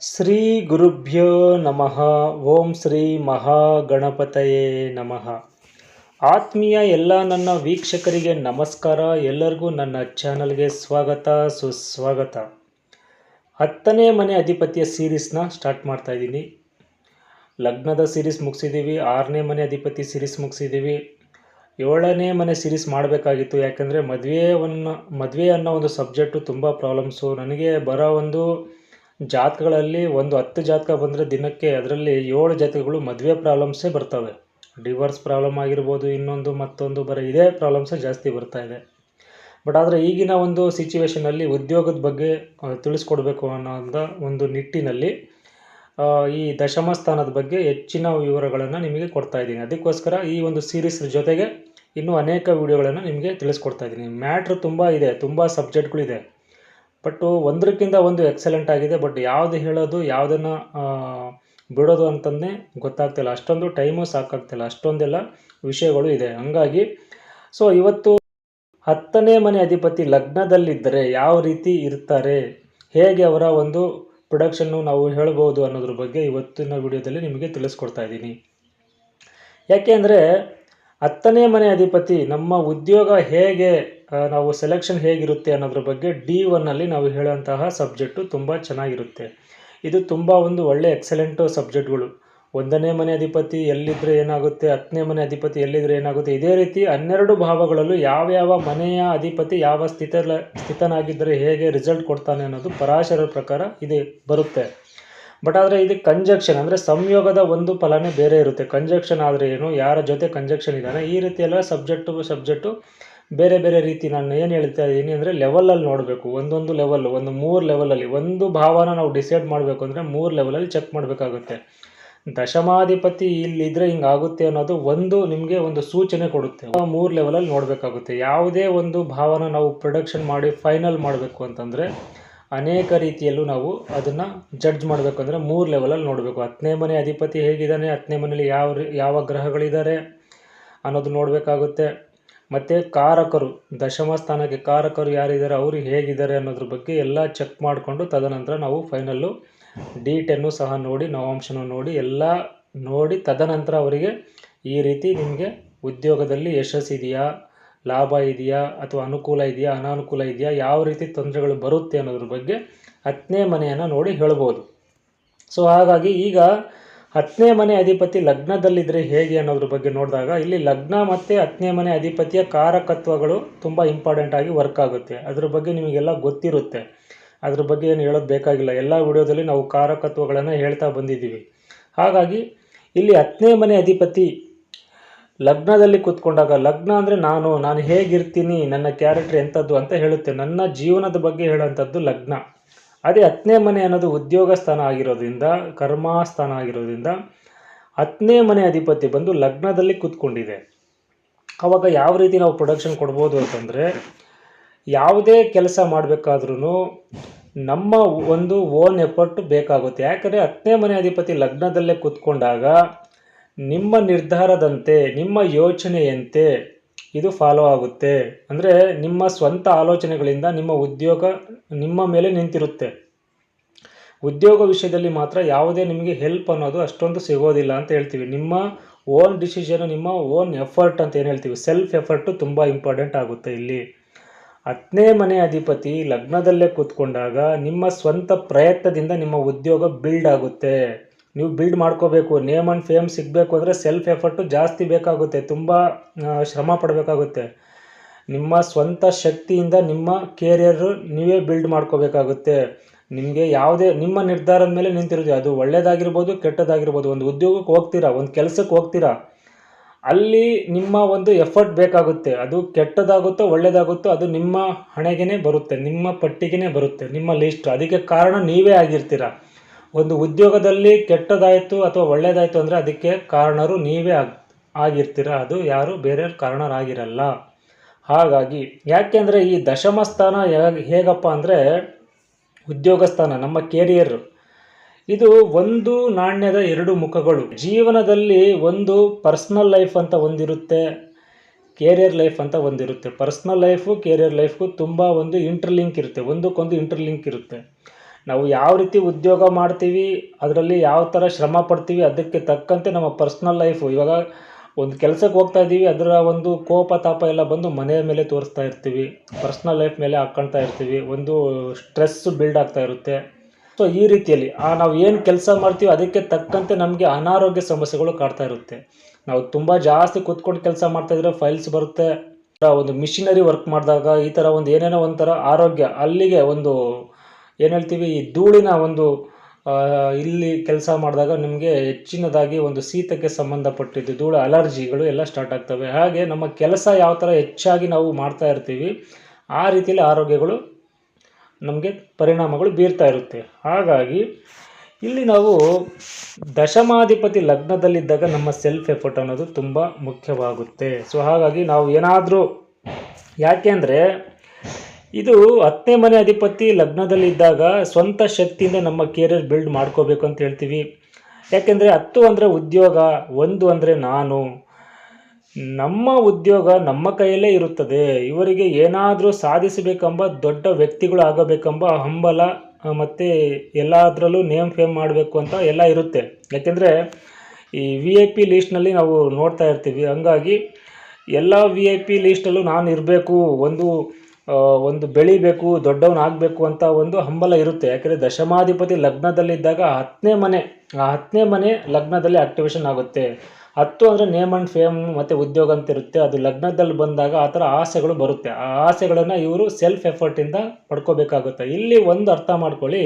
ಶ್ರೀ ಗುರುಭ್ಯೋ ನಮಃ. ಓಂ ಶ್ರೀ ಮಹಾಗಣಪತಯೇ ನಮಃ. ಆತ್ಮೀಯ ಎಲ್ಲ ನನ್ನ ವೀಕ್ಷಕರಿಗೆ ನಮಸ್ಕಾರ. ಎಲ್ಲರಿಗೂ ನನ್ನ ಚಾನಲ್ಗೆ ಸ್ವಾಗತ, ಸುಸ್ವಾಗತ. ಹತ್ತನೇ ಮನೆ ಅಧಿಪತಿಯ ಸೀರೀಸ್ನ ಸ್ಟಾರ್ಟ್ ಮಾಡ್ತಾ ಇದ್ದೀನಿ. ಲಗ್ನದ ಸೀರೀಸ್ ಮುಗಿಸಿದ್ದೀವಿ, ಆರನೇ ಮನೆ ಅಧಿಪತಿ ಸೀರೀಸ್ ಮುಗಿಸಿದ್ದೀವಿ. ಏಳನೇ ಮನೆ ಸೀರೀಸ್ ಮಾಡಬೇಕಾಗಿತ್ತು, ಯಾಕಂದರೆ ಮದುವೆವನ್ನು ಮದುವೆ ಅನ್ನೋ ಒಂದು ಸಬ್ಜೆಕ್ಟು ತುಂಬ ಪ್ರಾಬ್ಲಮ್ಸು. ನನಗೆ ಬರೋ ಒಂದು ಜಾತಕಗಳಲ್ಲಿ ಒಂದು ಹತ್ತು ಜಾತಕ ಬಂದರೆ ದಿನಕ್ಕೆ ಅದರಲ್ಲಿ ಏಳು ಜಾತಕಗಳು ಮದುವೆ ಪ್ರಾಬ್ಲಮ್ಸೇ ಬರ್ತವೆ. ಡಿವೋರ್ಸ್ ಪ್ರಾಬ್ಲಮ್ ಆಗಿರ್ಬೋದು, ಇನ್ನೊಂದು ಮತ್ತೊಂದು ಬರೀ ಇದೇ ಪ್ರಾಬ್ಲಮ್ಸೇ ಜಾಸ್ತಿ ಬರ್ತಾ ಇದೆ. ಬಟ್ ಆದರೆ ಈಗಿನ ಒಂದು ಸಿಚುವೇಷನಲ್ಲಿ ಉದ್ಯೋಗದ ಬಗ್ಗೆ ತಿಳಿಸ್ಕೊಡ್ಬೇಕು ಅನ್ನೋ ಒಂದು ನಿಟ್ಟಿನಲ್ಲಿ ಈ ದಶಮ ಸ್ಥಾನದ ಬಗ್ಗೆ ಹೆಚ್ಚಿನ ವಿವರಗಳನ್ನು ನಿಮಗೆ ಕೊಡ್ತಾ ಇದ್ದೀನಿ. ಅದಕ್ಕೋಸ್ಕರ ಈ ಒಂದು ಸೀರೀಸ್ ಜೊತೆಗೆ ಇನ್ನೂ ಅನೇಕ ವಿಡಿಯೋಗಳನ್ನು ನಿಮಗೆ ತಿಳಿಸ್ಕೊಡ್ತಾ ಇದ್ದೀನಿ. ಮ್ಯಾಟ್ರ್ ತುಂಬ ಇದೆ, ತುಂಬ ಸಬ್ಜೆಕ್ಟ್ಗಳಿದೆ ಬಟ್ ಒಂದಕ್ಕಿಂತ ಒಂದು ಎಕ್ಸಲೆಂಟ್ ಆಗಿದೆ. ಬಟ್ ಯಾವ್ದು ಹೇಳೋದು, ಯಾವುದನ್ನು ಬಿಡೋದು ಅಂತಂದೇ ಗೊತ್ತಾಗ್ತಿಲ್ಲ. ಅಷ್ಟೊಂದು ಟೈಮು ಸಾಕಾಗ್ತಿಲ್ಲ. ಅಷ್ಟೊಂದೆಲ್ಲ ವಿಷಯಗಳು ಇದೆ. ಹಂಗಾಗಿ ಸೊ ಇವತ್ತು ಹತ್ತನೇ ಮನೆ ಅಧಿಪತಿ ಲಗ್ನದಲ್ಲಿದ್ದರೆ ಯಾವ ರೀತಿ ಇರ್ತಾರೆ? ಹೇಗೆ ಅವರ ಒಂದು ಪ್ರೊಡಕ್ಷನ್ನು ನಾವು ಹೇಳ್ಬೋದು ಅನ್ನೋದ್ರ ಬಗ್ಗೆ ಇವತ್ತಿನ ವಿಡಿಯೋದಲ್ಲಿ ನಿಮಗೆ ತಿಳಿಸ್ಕೊಡ್ತಾ ಇದ್ದೀನಿ. ಯಾಕೆ ಅಂದರೆ ಹತ್ತನೇ ಮನೆ ಅಧಿಪತಿ ನಮ್ಮ ಉದ್ಯೋಗ ಹೇಗೆ ನಾವು ಸೆಲೆಕ್ಷನ್ ಹೇಗಿರುತ್ತೆ ಅನ್ನೋದ್ರ ಬಗ್ಗೆ ಡಿ ಒನ್ನಲ್ಲಿ ನಾವು ಹೇಳೋಂತಹ ಸಬ್ಜೆಕ್ಟು ತುಂಬ ಚೆನ್ನಾಗಿರುತ್ತೆ. ಇದು ತುಂಬ ಒಂದು ಒಳ್ಳೆ ಎಕ್ಸಲೆಂಟು ಸಬ್ಜೆಕ್ಟ್ಗಳು ಒಂದನೇ ಮನೆ ಅಧಿಪತಿ ಎಲ್ಲಿದ್ದರೆ ಏನಾಗುತ್ತೆ, ಹತ್ತನೇ ಮನೆ ಅಧಿಪತಿ ಎಲ್ಲಿದ್ದರೆ ಏನಾಗುತ್ತೆ, ಇದೇ ರೀತಿ ಹನ್ನೆರಡು ಭಾವಗಳಲ್ಲೂ ಯಾವ್ಯಾವ ಮನೆಯ ಅಧಿಪತಿ ಯಾವ ಸ್ಥಿತಲ, ಸ್ಥಿತನಾಗಿದ್ದರೆ ಹೇಗೆ ರಿಸಲ್ಟ್ ಕೊಡ್ತಾನೆ ಅನ್ನೋದು ಪರಾಶರ ಪ್ರಕಾರ ಇದೆ, ಬರುತ್ತೆ. ಬಟ್ ಆದರೆ ಇದು ಕಂಜಕ್ಷನ್ ಅಂದರೆ ಸಂಯೋಗದ ಒಂದು ಫಲನೇ ಬೇರೆ ಇರುತ್ತೆ. ಕಂಜಕ್ಷನ್ ಆದರೆ ಏನು, ಯಾರ ಜೊತೆ ಕಂಜಕ್ಷನ್ ಇದ್ದಾನೆ, ಈ ರೀತಿಯೆಲ್ಲ ಸಬ್ಜೆಕ್ಟು ಸಬ್ಜೆಕ್ಟು ಬೇರೆ ಬೇರೆ ರೀತಿ ನಾನು ಏನು ಹೇಳ್ತಾ ಇದ್ದೀನಿ ಅಂದರೆ ಲೆವೆಲಲ್ಲಿ ನೋಡಬೇಕು. ಒಂದೊಂದು ಲೆವೆಲ್ ಒಂದು ಮೂರು ಲೆವೆಲಲ್ಲಿ ಒಂದು ಭಾವನ ನಾವು ಡಿಸೈಡ್ ಮಾಡಬೇಕು ಅಂದರೆ ಮೂರು ಲೆವೆಲಲ್ಲಿ ಚೆಕ್ ಮಾಡಬೇಕಾಗುತ್ತೆ. ದಶಮಾಧಿಪತಿ ಇಲ್ಲಿದ್ರೆ ಹಿಂಗಾಗುತ್ತೆ ಅನ್ನೋದು ಒಂದು ನಿಮಗೆ ಒಂದು ಸೂಚನೆ ಕೊಡುತ್ತೆ. ಆ ಮೂರು ಲೆವೆಲಲ್ಲಿ ನೋಡಬೇಕಾಗುತ್ತೆ. ಯಾವುದೇ ಒಂದು ಭಾವನ ನಾವು ಪ್ರೊಡಕ್ಷನ್ ಮಾಡಿ ಫೈನಲ್ ಮಾಡಬೇಕು ಅಂತಂದರೆ ಅನೇಕ ರೀತಿಯಲ್ಲೂ ನಾವು ಅದನ್ನು ಜಡ್ಜ್ ಮಾಡಬೇಕು ಅಂದರೆ ಮೂರು ಲೆವೆಲಲ್ಲಿ ನೋಡಬೇಕು. ಹತ್ತನೇ ಮನೆ ಅಧಿಪತಿ ಹೇಗಿದ್ದಾನೆ, ಹತ್ತನೇ ಮನೆಯಲ್ಲಿ ಯಾವ ಯಾವ ಗ್ರಹಗಳಿದ್ದಾರೆ ಅನ್ನೋದು ನೋಡಬೇಕಾಗುತ್ತೆ. ಮತ್ತು ಕಾರಕರು, ದಶಮ ಸ್ಥಾನಕ್ಕೆ ಕಾರಕರು ಯಾರಿದ್ದಾರೆ, ಅವರು ಹೇಗಿದ್ದಾರೆ ಅನ್ನೋದ್ರ ಬಗ್ಗೆ ಎಲ್ಲ ಚೆಕ್ ಮಾಡಿಕೊಂಡು ತದನಂತರ ನಾವು ಫೈನಲ್ಲು ಡಿ ಟೆನ್ನು ಸಹ ನೋಡಿ, ನವಾಂಶನ ನೋಡಿ, ಎಲ್ಲ ನೋಡಿ ತದನಂತರ ಅವರಿಗೆ ಈ ರೀತಿ ನಿಮಗೆ ಉದ್ಯೋಗದಲ್ಲಿ ಯಶಸ್ಸಿದೆಯಾ ಲಾಭ ಇದೆಯಾ ಅಥವಾ ಅನುಕೂಲ ಇದೆಯಾ, ಅನಾನುಕೂಲ ಇದೆಯಾ, ಯಾವ ರೀತಿ ತೊಂದರೆಗಳು ಬರುತ್ತೆ ಅನ್ನೋದ್ರ ಬಗ್ಗೆ ಹತ್ತನೇ ಮನೆಯನ್ನು ನೋಡಿ ಹೇಳ್ಬೋದು. ಸೊ ಹಾಗಾಗಿ ಈಗ ಹತ್ತನೇ ಮನೆ ಅಧಿಪತಿ ಲಗ್ನದಲ್ಲಿದ್ದರೆ ಹೇಗೆ ಅನ್ನೋದ್ರ ಬಗ್ಗೆ ನೋಡಿದಾಗ ಇಲ್ಲಿ ಲಗ್ನ ಮತ್ತು ಹತ್ತನೇ ಮನೆ ಅಧಿಪತಿಯ ಕಾರಕತ್ವಗಳು ತುಂಬ ಇಂಪಾರ್ಟೆಂಟ್ ಆಗಿ ವರ್ಕ್ ಆಗುತ್ತೆ. ಅದ್ರ ಬಗ್ಗೆ ನಿಮಗೆಲ್ಲ ಗೊತ್ತಿರುತ್ತೆ. ಅದ್ರ ಬಗ್ಗೆ ಏನು ಹೇಳೋದು ಬೇಕಾಗಿಲ್ಲ. ಎಲ್ಲ ವಿಡಿಯೋದಲ್ಲಿ ನಾವು ಕಾರಕತ್ವಗಳನ್ನು ಹೇಳ್ತಾ ಬಂದಿದ್ದೀವಿ. ಹಾಗಾಗಿ ಇಲ್ಲಿ ಹತ್ತನೇ ಮನೆ ಅಧಿಪತಿ ಲಗ್ನದಲ್ಲಿ ಕೂತ್ಕೊಂಡಾಗ, ಲಗ್ನ ಅಂದರೆ ನಾನು ನಾನು ಹೇಗಿರ್ತೀನಿ, ನನ್ನ ಕ್ಯಾರೆಕ್ಟರ್ ಎಂಥದ್ದು ಅಂತ ಹೇಳುತ್ತೆ. ನನ್ನ ಜೀವನದ ಬಗ್ಗೆ ಹೇಳೋಂಥದ್ದು ಲಗ್ನ. ಅದೇ ಹತ್ತನೇ ಮನೆ ಅನ್ನೋದು ಉದ್ಯೋಗ ಸ್ಥಾನ ಆಗಿರೋದ್ರಿಂದ ಕರ್ಮಸ್ಥಾನ ಆಗಿರೋದ್ರಿಂದ ಹತ್ತನೇ ಮನೆ ಅಧಿಪತಿ ಬಂದು ಲಗ್ನದಲ್ಲಿ ಕೂತ್ಕೊಂಡಿದೆ. ಅವಾಗ ಯಾವ ರೀತಿ ನಾವು ಪ್ರೊಡಕ್ಷನ್ ಕೊಡ್ಬೋದು ಅಂತಂದರೆ, ಯಾವುದೇ ಕೆಲಸ ಮಾಡಬೇಕಾದ್ರೂ ನಮ್ಮ ಒಂದು ಓನ್ ಎಫರ್ಟ್ ಬೇಕಾಗುತ್ತೆ. ಯಾಕಂದರೆ ಹತ್ತನೇ ಮನೆ ಅಧಿಪತಿ ಲಗ್ನದಲ್ಲೇ ಕೂತ್ಕೊಂಡಾಗ ನಿಮ್ಮ ನಿರ್ಧಾರದಂತೆ, ನಿಮ್ಮ ಯೋಚನೆಯಂತೆ ಇದು ಫಾಲೋ ಆಗುತ್ತೆ. ಅಂದರೆ ನಿಮ್ಮ ಸ್ವಂತ ಆಲೋಚನೆಗಳಿಂದ ನಿಮ್ಮ ಉದ್ಯೋಗ ನಿಮ್ಮ ಮೇಲೆ ನಿಂತಿರುತ್ತೆ. ಉದ್ಯೋಗ ವಿಷಯದಲ್ಲಿ ಮಾತ್ರ ಯಾವುದೇ ನಿಮಗೆ ಹೆಲ್ಪ್ ಅನ್ನೋದು ಅಷ್ಟೊಂದು ಸಿಗೋದಿಲ್ಲ ಅಂತ ಹೇಳ್ತೀವಿ. ನಿಮ್ಮ ಓನ್ ಡಿಸಿಷನ್ ನಿಮ್ಮ ಓನ್ ಎಫರ್ಟ್ ಅಂತ ಏನು ಹೇಳ್ತೀವಿ? ಸೆಲ್ಫ್ ಎಫರ್ಟು ತುಂಬ ಇಂಪಾರ್ಟೆಂಟ್ ಆಗುತ್ತೆ ಇಲ್ಲಿ. ಹತ್ತನೇ ಮನೆ ಅಧಿಪತಿ ಲಗ್ನದಲ್ಲೇ ಕೂತ್ಕೊಂಡಾಗ ನಿಮ್ಮ ಸ್ವಂತ ಪ್ರಯತ್ನದಿಂದ ನಿಮ್ಮ ಉದ್ಯೋಗ ಬಿಲ್ಡ್ ಆಗುತ್ತೆ. ನೀವು ಬಿಲ್ಡ್ ಮಾಡ್ಕೋಬೇಕು ನೇಮ್ ಆ್ಯಂಡ್ ಫೇಮ್ ಸಿಗಬೇಕು ಅಂದರೆ ಸೆಲ್ಫ್ ಎಫರ್ಟು ಜಾಸ್ತಿ ಬೇಕಾಗುತ್ತೆ, ತುಂಬ ಶ್ರಮ ಪಡಬೇಕಾಗುತ್ತೆ. ನಿಮ್ಮ ಸ್ವಂತ ಶಕ್ತಿಯಿಂದ ನಿಮ್ಮ ಕೇರಿಯರು ನೀವೇ ಬಿಲ್ಡ್ ಮಾಡ್ಕೋಬೇಕಾಗುತ್ತೆ. ನಿಮಗೆ ಯಾವುದೇ, ನಿಮ್ಮ ನಿರ್ಧಾರದ ಮೇಲೆ ನಿಂತಿರೋದು ಅದು ಒಳ್ಳೆಯದಾಗಿರ್ಬೋದು ಕೆಟ್ಟದಾಗಿರ್ಬೋದು. ಒಂದು ಉದ್ಯೋಗಕ್ಕೆ ಹೋಗ್ತೀರಾ, ಒಂದು ಕೆಲಸಕ್ಕೆ ಹೋಗ್ತೀರಾ, ಅಲ್ಲಿ ನಿಮ್ಮ ಒಂದು ಎಫರ್ಟ್ ಬೇಕಾಗುತ್ತೆ. ಅದು ಕೆಟ್ಟದಾಗುತ್ತೋ ಒಳ್ಳೆಯದಾಗುತ್ತೋ ಅದು ನಿಮ್ಮ ಹಣೆಗೇ ಬರುತ್ತೆ, ನಿಮ್ಮ ಪಟ್ಟಿಗೆನೇ ಬರುತ್ತೆ, ನಿಮ್ಮ ಲಿಸ್ಟ್ ಅದಕ್ಕೆ ಕಾರಣ ನೀವೇ ಆಗಿರ್ತೀರ. ಒಂದು ಉದ್ಯೋಗದಲ್ಲಿ ಕೆಟ್ಟದಾಯಿತು ಅಥವಾ ಒಳ್ಳೇದಾಯಿತು ಅಂದರೆ ಅದಕ್ಕೆ ಕಾರಣರು ನೀವೇ ಆಗ್, ಆಗಿರ್ತೀರ. ಅದು ಯಾರು? ಬೇರೆಯವ್ರ ಕಾರಣರಾಗಿರಲ್ಲ. ಹಾಗಾಗಿ ಯಾಕೆಂದರೆ ಈ ದಶಮ ಸ್ಥಾನ ಹೇಗೆ, ಹೇಗಪ್ಪ ಅಂದರೆ ಉದ್ಯೋಗ ಸ್ಥಾನ, ನಮ್ಮ ಕೇರಿಯರ್. ಇದು ಒಂದು ನಾಣ್ಯದ ಎರಡು ಮುಖಗಳು. ಜೀವನದಲ್ಲಿ ಒಂದು ಪರ್ಸ್ನಲ್ ಲೈಫ್ ಅಂತ ಒಂದಿರುತ್ತೆ, ಕೇರಿಯರ್ ಲೈಫ್ ಅಂತ ಒಂದಿರುತ್ತೆ. ಪರ್ಸ್ನಲ್ ಲೈಫು, ಕೇರಿಯರ್ ಲೈಫ್ಗೂ ತುಂಬ ಒಂದು ಇಂಟರ್ಲಿಂಕ್ ಇರುತ್ತೆ. ಒಂದಕ್ಕೊಂದು ಇಂಟರ್ಲಿಂಕ್ ಇರುತ್ತೆ. ನಾವು ಯಾವ ರೀತಿ ಉದ್ಯೋಗ ಮಾಡ್ತೀವಿ, ಅದರಲ್ಲಿ ಯಾವ ಥರ ಶ್ರಮ ಪಡ್ತೀವಿ ಅದಕ್ಕೆ ತಕ್ಕಂತೆ ನಮ್ಮ ಪರ್ಸ್ನಲ್ ಲೈಫು ಇವಾಗ ಒಂದು ಕೆಲಸಕ್ಕೆ ಹೋಗ್ತಾ ಇದ್ದೀವಿ ಅದರ ಒಂದು ಕೋಪ, ತಾಪ ಎಲ್ಲ ಬಂದು ಮನೆಯ ಮೇಲೆ ತೋರಿಸ್ತಾ ಇರ್ತೀವಿ. ಪರ್ಸ್ನಲ್ ಲೈಫ್ ಮೇಲೆ ಹಾಕ್ಕೊಳ್ತಾ ಇರ್ತೀವಿ. ಒಂದು ಸ್ಟ್ರೆಸ್ಸು ಬಿಲ್ಡ್ ಆಗ್ತಾ ಇರುತ್ತೆ. ಸೊ ಈ ರೀತಿಯಲ್ಲಿ, ಆ ನಾವು ಏನು ಕೆಲಸ ಮಾಡ್ತೀವಿ ಅದಕ್ಕೆ ತಕ್ಕಂತೆ ನಮಗೆ ಅನಾರೋಗ್ಯ ಸಮಸ್ಯೆಗಳು ಕಾಡ್ತಾ ಇರುತ್ತೆ. ನಾವು ತುಂಬ ಜಾಸ್ತಿ ಕೂತ್ಕೊಂಡು ಕೆಲಸ ಮಾಡ್ತಾ ಇದ್ರೆ ಫೈಲ್ಸ್ ಬರುತ್ತೆ. ಒಂದು ಮಿಷಿನರಿ ವರ್ಕ್ ಮಾಡಿದಾಗ ಈ ಥರ ಒಂದು ಏನೇನೋ ಒಂಥರ ಆರೋಗ್ಯ, ಅಲ್ಲಿಗೆ ಒಂದು ಏನು ಹೇಳ್ತೀವಿ? ಈ ಧೂಳಿನ ಒಂದು ಇಲ್ಲಿ ಕೆಲಸ ಮಾಡಿದಾಗ ನಿಮಗೆ ಹೆಚ್ಚಿನದಾಗಿ ಒಂದು ಶೀತಕ್ಕೆ ಸಂಬಂಧಪಟ್ಟಿದ್ದು ಧೂಳು, ಅಲರ್ಜಿಗಳು ಎಲ್ಲ ಸ್ಟಾರ್ಟ್ ಆಗ್ತವೆ. ಹಾಗೆ ನಮ್ಮ ಕೆಲಸ ಯಾವ ಥರ ಹೆಚ್ಚಾಗಿ ನಾವು ಮಾಡ್ತಾ ಇರ್ತೀವಿ, ಆ ರೀತಿಯಲ್ಲಿ ಆರೋಗ್ಯಗಳು ನಮಗೆ ಪರಿಣಾಮಗಳು ಬೀರ್ತಾ ಇರುತ್ತೆ. ಹಾಗಾಗಿ, ಇಲ್ಲಿ ನಾವು ದಶಮಾಧಿಪತಿ ಲಗ್ನದಲ್ಲಿದ್ದಾಗ ನಮ್ಮ ಸೆಲ್ಫ್ ಎಫರ್ಟ್ ಅನ್ನೋದು ತುಂಬ ಮುಖ್ಯವಾಗುತ್ತೆ. ಸೊ ಹಾಗಾಗಿ ನಾವು ಏನಾದರೂ ಯಾಕೆಂದರೆ ಇದು ಹತ್ತನೇ ಮನೆ ಅಧಿಪತಿ ಲಗ್ನದಲ್ಲಿದ್ದಾಗ ಸ್ವಂತ ಶಕ್ತಿಯಿಂದ ನಮ್ಮ ಕೆರಿಯರ್ ಬಿಲ್ಡ್ ಮಾಡ್ಕೋಬೇಕು ಅಂತ ಹೇಳ್ತೀವಿ. ಯಾಕೆಂದರೆ ಹತ್ತು ಅಂದರೆ ಉದ್ಯೋಗ, ಒಂದು ಅಂದರೆ ನಾನು. ನಮ್ಮ ಉದ್ಯೋಗ ನಮ್ಮ ಕೈಯಲ್ಲೇ ಇರುತ್ತದೆ. ಇವರಿಗೆ ಏನಾದರೂ ಸಾಧಿಸಬೇಕೆಂಬ ದೊಡ್ಡ ವ್ಯಕ್ತಿಗಳು ಆಗಬೇಕೆಂಬ ಹಂಬಲ ಮತ್ತು ಎಲ್ಲದರಲ್ಲೂ ನೇಮ್ ಫೇಮ್ ಮಾಡಬೇಕು ಅಂತ ಎಲ್ಲ ಇರುತ್ತೆ. ಯಾಕೆಂದರೆ ಈ ವಿ ಐ ಪಿ ಲೀಸ್ಟ್ನಲ್ಲಿ ನಾವು ನೋಡ್ತಾ ಇರ್ತೀವಿ. ಹಂಗಾಗಿ ಎಲ್ಲ ವಿ ಐ ಪಿ ಲೀಸ್ಟಲ್ಲೂ ನಾನು ಇರಬೇಕು. ಒಂದು ಒಂದು ಬೆಳಿಬೇಕು, ದೊಡ್ಡವನಾಗಬೇಕು ಅಂತ ಒಂದು ಹಂಬಲ ಇರುತ್ತೆ. ಯಾಕೆಂದರೆ ದಶಮಾಧಿಪತಿ ಲಗ್ನದಲ್ಲಿದ್ದಾಗ ಹತ್ತನೇ ಮನೆ, ಆ ಹತ್ತನೇ ಮನೆ ಲಗ್ನದಲ್ಲಿ ಆಕ್ಟಿವೇಶನ್ ಆಗುತ್ತೆ. ಹತ್ತು ಅಂದರೆ ನೇಮ್ ಆ್ಯಂಡ್ ಫೇಮ್ ಮತ್ತು ಉದ್ಯೋಗ ಅಂತ ಇರುತ್ತೆ. ಅದು ಲಗ್ನದಲ್ಲಿ ಬಂದಾಗ ಆ ಥರ ಆಸೆಗಳು ಬರುತ್ತೆ. ಆ ಆಸೆಗಳನ್ನು ಇವರು ಸೆಲ್ಫ್ ಎಫರ್ಟಿಂದ ಪಡ್ಕೋಬೇಕಾಗುತ್ತೆ. ಇಲ್ಲಿ ಒಂದು ಅರ್ಥ ಮಾಡ್ಕೊಳ್ಳಿ.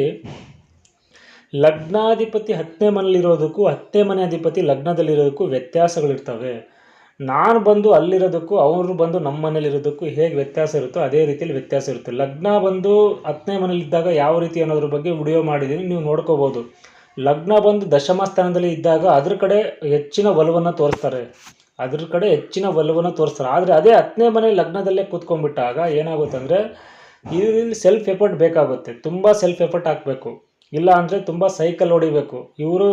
ಲಗ್ನಾಧಿಪತಿ ಹತ್ತನೇ ಮನೇಲಿರೋದಕ್ಕೂ ಹತ್ತನೇ ಮನೆ ಅಧಿಪತಿ ಲಗ್ನದಲ್ಲಿರೋದಕ್ಕೂ ವ್ಯತ್ಯಾಸಗಳಿರ್ತವೆ. ನಾನು ಬಂದು ಅಲ್ಲಿರೋದಕ್ಕೂ, ಅವರು ಬಂದು ನಮ್ಮ ಮನೇಲಿರೋದಕ್ಕೂ ಹೇಗೆ ವ್ಯತ್ಯಾಸ ಇರುತ್ತೋ ಅದೇ ರೀತಿಯಲ್ಲಿ ವ್ಯತ್ಯಾಸ ಇರುತ್ತೆ. ಲಗ್ನ ಬಂದು ಹತ್ತನೇ ಮನೇಲಿದ್ದಾಗ ಯಾವ ರೀತಿ ಅನ್ನೋದ್ರ ಬಗ್ಗೆ ವಿಡಿಯೋ ಮಾಡಿದ್ದೀನಿ, ನೀವು ನೋಡ್ಕೋಬೋದು. ಲಗ್ನ ಬಂದು ದಶಮ ಸ್ಥಾನದಲ್ಲಿ ಇದ್ದಾಗ ಅದ್ರ ಕಡೆ ಹೆಚ್ಚಿನ ಒಲವನ್ನು ತೋರಿಸ್ತಾರೆ. ಅದ್ರ ಕಡೆ ಹೆಚ್ಚಿನ ಒಲವನ್ನು ತೋರಿಸ್ತಾರೆ. ಆದರೆ ಅದೇ ಹತ್ತನೇ ಮನೆ ಲಗ್ನದಲ್ಲೇ ಕೂತ್ಕೊಂಡ್ಬಿಟ್ಟಾಗ ಏನಾಗುತ್ತೆ ಅಂದರೆ ಇಲ್ಲಿ ಸೆಲ್ಫ್ ಎಫರ್ಟ್ ಬೇಕಾಗುತ್ತೆ. ತುಂಬ ಸೆಲ್ಫ್ ಎಫರ್ಟ್ ಹಾಕಬೇಕು. ಇಲ್ಲ ಅಂದರೆ ತುಂಬ ಸೈಕಲ್ ಹೊಡಿಬೇಕು. ಇವರು,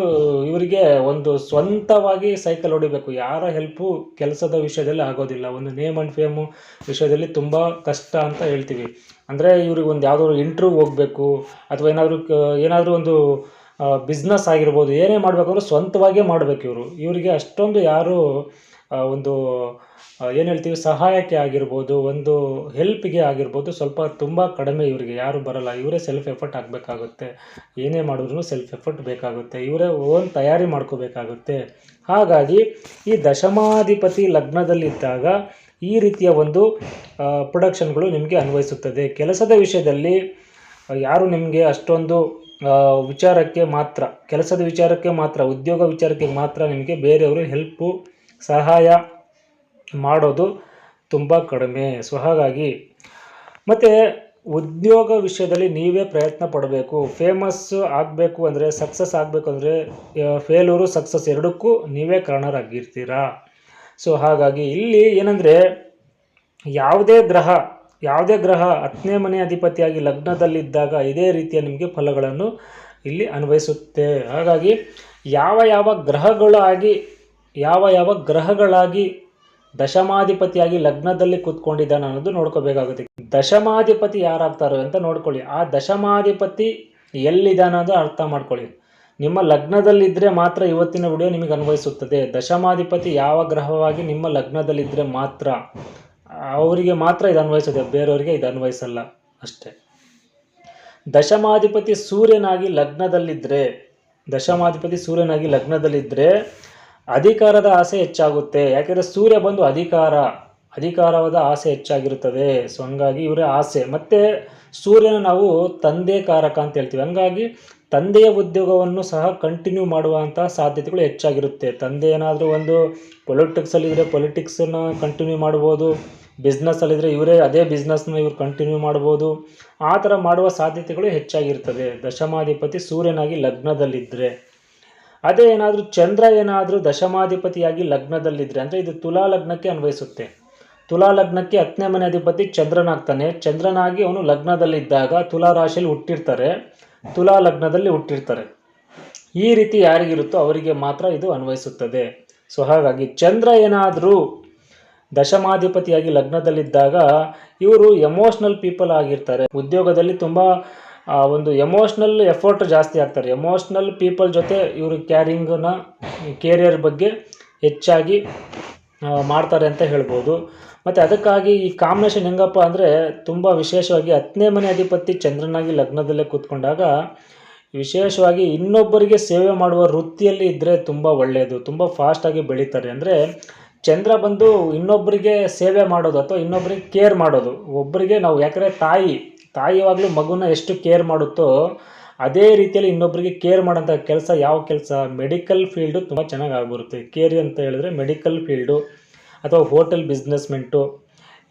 ಇವರಿಗೆ ಒಂದು ಸ್ವಂತವಾಗಿ ಸೈಕಲ್ ಹೊಡಿಬೇಕು. ಯಾರ ಹೆಲ್ಪು ಕೆಲಸದ ವಿಷಯದಲ್ಲಿ ಆಗೋದಿಲ್ಲ. ಒಂದು ನೇಮ್ ಆ್ಯಂಡ್ ಫೇಮು ವಿಷಯದಲ್ಲಿ ತುಂಬ ಕಷ್ಟ ಅಂತ ಹೇಳ್ತೀವಿ. ಅಂದರೆ ಇವ್ರಿಗೆ ಒಂದು ಯಾವುದೋ ಇಂಟ್ರ್ಯೂ ಹೋಗಬೇಕು, ಅಥವಾ ಏನಾದರೂ ಏನಾದರೂ ಒಂದು ಬಿಸ್ನೆಸ್ ಆಗಿರ್ಬೋದು, ಏನೇ ಮಾಡಬೇಕಂದ್ರೂ ಸ್ವಂತವಾಗೇ ಮಾಡಬೇಕು ಇವರು. ಇವರಿಗೆ ಅಷ್ಟೊಂದು ಯಾರು ಒಂದು ಏನು ಹೇಳ್ತೀವಿ, ಸಹಾಯಕ್ಕೆ ಆಗಿರ್ಬೋದು, ಒಂದು ಹೆಲ್ಪ್ಗೆ ಆಗಿರ್ಬೋದು, ಸ್ವಲ್ಪ ತುಂಬ ಕಡಿಮೆ ಇವರಿಗೆ. ಯಾರು ಬರಲ್ಲ. ಇವರೇ ಸೆಲ್ಫ್ ಎಫರ್ಟ್ ಹಾಕಬೇಕಾಗುತ್ತೆ ಏನೇ ಮಾಡಿದ್ರು ಸೆಲ್ಫ್ ಎಫರ್ಟ್ ಬೇಕಾಗುತ್ತೆ. ಇವರೇ ಓನ್ ತಯಾರಿ ಮಾಡ್ಕೋಬೇಕಾಗುತ್ತೆ. ಹಾಗಾಗಿ, ಈ ದಶಮಾಧಿಪತಿ ಲಗ್ನದಲ್ಲಿದ್ದಾಗ ಈ ರೀತಿಯ ಒಂದು ಪ್ರೊಡಕ್ಷನ್ಗಳು ನಿಮಗೆ ಅನ್ವಯಿಸುತ್ತದೆ. ಕೆಲಸದ ವಿಷಯದಲ್ಲಿ, ಯಾರು ನಿಮಗೆ ಅಷ್ಟೊಂದು ವಿಚಾರಕ್ಕೆ ಮಾತ್ರ, ಕೆಲಸದ ವಿಚಾರಕ್ಕೆ ಮಾತ್ರ, ಉದ್ಯೋಗ ವಿಚಾರಕ್ಕೆ ಮಾತ್ರ ನಿಮಗೆ ಬೇರೆಯವರು ಹೆಲ್ಪು ಸಹಾಯ ಮಾಡೋದು ತುಂಬ ಕಡಿಮೆ. ಸೊ, ಹಾಗಾಗಿ ಮತ್ತು ಉದ್ಯೋಗ ವಿಷಯದಲ್ಲಿ ನೀವೇ ಪ್ರಯತ್ನ ಪಡಬೇಕು. ಫೇಮಸ್ ಆಗಬೇಕು ಅಂದರೆ, ಸಕ್ಸಸ್ ಆಗಬೇಕು ಅಂದರೆ ಫೇಲೂರು ಸಕ್ಸಸ್ ಎರಡಕ್ಕೂ ನೀವೇ ಕಾರಣರಾಗಿರ್ತೀರಾ? ಸೊ, ಹಾಗಾಗಿ ಇಲ್ಲಿ ಏನಂದರೆ, ಯಾವುದೇ ಗ್ರಹ ಯಾವುದೇ ಗ್ರಹ ಹತ್ತನೇ ಮನೆ ಅಧಿಪತಿಯಾಗಿ ಲಗ್ನದಲ್ಲಿದ್ದಾಗ ಇದೇ ರೀತಿಯ ನಿಮಗೆ ಫಲಗಳನ್ನು ಇಲ್ಲಿ ಅನ್ವಯಿಸುತ್ತೆ ಹಾಗಾಗಿ ಯಾವ ಯಾವ ಗ್ರಹಗಳಾಗಿ ಯಾವ ಯಾವ ಗ್ರಹಗಳಾಗಿ ದಶಮಾಧಿಪತಿಯಾಗಿ ಲಗ್ನದಲ್ಲಿ ಕೂತ್ಕೊಂಡಿದ್ದಾನೆ ಅನ್ನೋದು ನೋಡ್ಕೋಬೇಕಾಗುತ್ತೆ. ದಶಮಾಧಿಪತಿ ಯಾರಾಗ್ತಾರೋ ಅಂತ ನೋಡ್ಕೊಳ್ಳಿ. ಆ ದಶಮಾಧಿಪತಿ ಎಲ್ಲಿದ್ದಾನೆ ಅದು ಅರ್ಥ ಮಾಡ್ಕೊಳ್ಳಿ. ನಿಮ್ಮ ಲಗ್ನದಲ್ಲಿದ್ದರೆ ಮಾತ್ರ ಇವತ್ತಿನ ವಿಡಿಯೋ ನಿಮಗೆ ಅನ್ವಯಿಸುತ್ತದೆ. ದಶಮಾಧಿಪತಿ ಯಾವ ಗ್ರಹವಾಗಿ ನಿಮ್ಮ ಲಗ್ನದಲ್ಲಿದ್ದರೆ ಮಾತ್ರ ಅವರಿಗೆ ಮಾತ್ರ ಇದು ಅನ್ವಯಿಸುತ್ತೆ. ಬೇರೆಯವರಿಗೆ ಇದು ಅನ್ವಯಿಸಲ್ಲ. ಅಷ್ಟೇ. ದಶಮಾಧಿಪತಿ ಸೂರ್ಯನಾಗಿ ಲಗ್ನದಲ್ಲಿದ್ದರೆ ದಶಮಾಧಿಪತಿ ಸೂರ್ಯನಾಗಿ ಲಗ್ನದಲ್ಲಿದ್ದರೆ ಅಧಿಕಾರದ ಆಸೆ ಹೆಚ್ಚಾಗುತ್ತೆ. ಯಾಕೆಂದರೆ ಸೂರ್ಯ ಬಂದು ಅಧಿಕಾರ, ಅಧಿಕಾರವಾದ ಆಸೆ ಹೆಚ್ಚಾಗಿರುತ್ತದೆ. ಸೊ ಹಂಗಾಗಿ ಇವರೇ ಆಸೆ. ಮತ್ತು ಸೂರ್ಯನ ನಾವು ತಂದೆ ಕಾರಕ ಅಂತ ಹೇಳ್ತೀವಿ. ಹಂಗಾಗಿ ತಂದೆಯ ಉದ್ಯೋಗವನ್ನು ಸಹ ಕಂಟಿನ್ಯೂ ಮಾಡುವಂಥ ಸಾಧ್ಯತೆಗಳು ಹೆಚ್ಚಾಗಿರುತ್ತೆ. ತಂದೆ ಏನಾದರೂ ಒಂದು ಪೊಲಿಟಿಕ್ಸಲ್ಲಿದ್ದರೆ ಪೊಲಿಟಿಕ್ಸನ್ನು ಕಂಟಿನ್ಯೂ ಮಾಡ್ಬೋದು. ಬಿಸ್ನೆಸ್ಸಲ್ಲಿದ್ದರೆ ಇವರೇ ಅದೇ ಬಿಸ್ನೆಸ್ನ ಇವ್ರು ಕಂಟಿನ್ಯೂ ಮಾಡ್ಬೋದು. ಆ ಥರ ಮಾಡುವ ಸಾಧ್ಯತೆಗಳು ಹೆಚ್ಚಾಗಿರ್ತದೆ. ದಶಮಾಧಿಪತಿ ಸೂರ್ಯನಾಗಿ ಲಗ್ನದಲ್ಲಿದ್ದರೆ ಅದೇ ಏನಾದರೂ ಚಂದ್ರ ಏನಾದರೂ ದಶಮಾಧಿಪತಿಯಾಗಿ ಲಗ್ನದಲ್ಲಿದ್ದರೆ ಅಂದರೆ ಇದು ತುಲಾ ಲಗ್ನಕ್ಕೆ ಅನ್ವಯಿಸುತ್ತೆ. ತುಲಾ ಲಗ್ನಕ್ಕೆ ಹತ್ತನೇ ಮನೆ ಅಧಿಪತಿ ಚಂದ್ರನಾಗ್ತಾನೆ. ಚಂದ್ರನಾಗಿ ಅವನು ಲಗ್ನದಲ್ಲಿದ್ದಾಗ ತುಲಾ ರಾಶಿಯಲ್ಲಿ ಹುಟ್ಟಿರ್ತಾರೆ. ತುಲಾ ಲಗ್ನದಲ್ಲಿ ಹುಟ್ಟಿರ್ತಾರೆ. ಈ ರೀತಿ ಯಾರಿಗಿರುತ್ತೋ ಅವರಿಗೆ ಮಾತ್ರ ಇದು ಅನ್ವಯಿಸುತ್ತದೆ. ಸೊ ಹಾಗಾಗಿ ಚಂದ್ರ ಏನಾದರೂ ದಶಮಾಧಿಪತಿಯಾಗಿ ಲಗ್ನದಲ್ಲಿದ್ದಾಗ ಇವರು ಎಮೋಷ್ನಲ್ ಪೀಪಲ್ ಆಗಿರ್ತಾರೆ. ಉದ್ಯೋಗದಲ್ಲಿ ತುಂಬ ಒಂದು ಎಮೋಷ್ನಲ್ ಎಫರ್ಟ್ ಜಾಸ್ತಿ ಆಗ್ತಾರೆ. ಎಮೋಷ್ನಲ್ ಪೀಪಲ್ ಜೊತೆ ಇವರು ಕ್ಯಾರಿಂಗನ್ನ ಕೇರಿಯರ್ ಬಗ್ಗೆ ಹೆಚ್ಚಾಗಿ ಮಾಡ್ತಾರೆ ಅಂತ ಹೇಳ್ಬೋದು. ಮತ್ತು ಅದಕ್ಕಾಗಿ ಈ ಕಾಂಬಿನೇಷನ್ ಹೆಂಗಪ್ಪ ಅಂದರೆ ತುಂಬ ವಿಶೇಷವಾಗಿ ಹತ್ತನೇ ಮನೆ ಅಧಿಪತಿ ಚಂದ್ರನಾಗಿ ಲಗ್ನದಲ್ಲೇ ಕೂತ್ಕೊಂಡಾಗ ವಿಶೇಷವಾಗಿ ಇನ್ನೊಬ್ಬರಿಗೆ ಸೇವೆ ಮಾಡುವ ವೃತ್ತಿಯಲ್ಲಿ ಇದ್ದರೆ ತುಂಬ ಒಳ್ಳೆಯದು, ತುಂಬ ಫಾಸ್ಟಾಗಿ ಬೆಳೀತಾರೆ. ಅಂದರೆ ಚಂದ್ರ ಬಂದು ಇನ್ನೊಬ್ಬರಿಗೆ ಸೇವೆ ಮಾಡೋದು ಅಥವಾ ಇನ್ನೊಬ್ಬರಿಗೆ ಕೇರ್ ಮಾಡೋದು, ಒಬ್ಬರಿಗೆ ನಾವು ಯಾಕಂದರೆ ತಾಯಿ ತಾಯಿ ಯಾವಾಗಲೂ ಮಗುನ ಎಷ್ಟು ಕೇರ್ ಮಾಡುತ್ತೋ ಅದೇ ರೀತಿಯಲ್ಲಿ ಇನ್ನೊಬ್ಬರಿಗೆ ಕೇರ್ ಮಾಡೋಂಥ ಕೆಲಸ ಯಾವ ಕೆಲಸ? ಮೆಡಿಕಲ್ ಫೀಲ್ಡು ತುಂಬ ಚೆನ್ನಾಗಿ ಆಗಿಬಿಡುತ್ತೆ. ಕೇರ್ ಅಂತ ಹೇಳಿದ್ರೆ ಮೆಡಿಕಲ್ ಫೀಲ್ಡು ಅಥವಾ ಹೋಟೆಲ್ ಬಿಸ್ನೆಸ್ಮೆಂಟು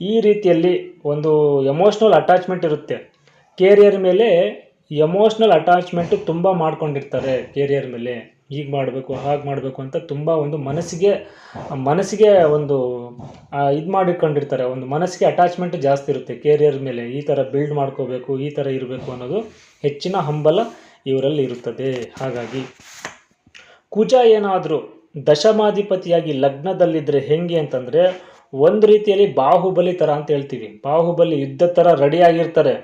ಈ ರೀತಿಯಲ್ಲಿ ಒಂದು ಎಮೋಷ್ನಲ್ ಅಟ್ಯಾಚ್ಮೆಂಟ್ ಇರುತ್ತೆ. ಕೇರಿಯರ್ ಮೇಲೆ ಎಮೋಷ್ನಲ್ ಅಟ್ಯಾಚ್ಮೆಂಟು ತುಂಬ ಮಾಡ್ಕೊಂಡಿರ್ತಾರೆ ಕೇರಿಯರ್ ಮೇಲೆ. ಹೀಗೆ ಮಾಡಬೇಕು, ಹಾಗೆ ಮಾಡಬೇಕು ಅಂತ ತುಂಬ ಒಂದು ಮನಸ್ಸಿಗೆ ಮನಸ್ಸಿಗೆ ಒಂದು ಇದು ಮಾಡಿಕೊಂಡಿರ್ತಾರೆ. ಒಂದು ಮನಸ್ಸಿಗೆ ಅಟ್ಯಾಚ್ಮೆಂಟ್ ಜಾಸ್ತಿ ಇರುತ್ತೆ ಕೆರಿಯರ್ ಮೇಲೆ. ಈ ಥರ ಬಿಲ್ಡ್ ಮಾಡ್ಕೋಬೇಕು, ಈ ಥರ ಇರಬೇಕು ಅನ್ನೋದು ಹೆಚ್ಚಿನ ಹಂಬಲ ಇವರಲ್ಲಿ ಇರುತ್ತದೆ. ಹಾಗಾಗಿ ಕುಜ ಏನಾದರೂ ದಶಮಾಧಿಪತಿಯಾಗಿ ಲಗ್ನದಲ್ಲಿದ್ದರೆ ಹೆಂಗೆ ಅಂತಂದರೆ ಒಂದು ರೀತಿಯಲ್ಲಿ ಬಾಹುಬಲಿ ಥರ ಅಂತ ಹೇಳ್ತೀವಿ. ಬಾಹುಬಲಿ ಯುದ್ಧ ಥರ ರೆಡಿ ಆಗಿರ್ತಾರೆ.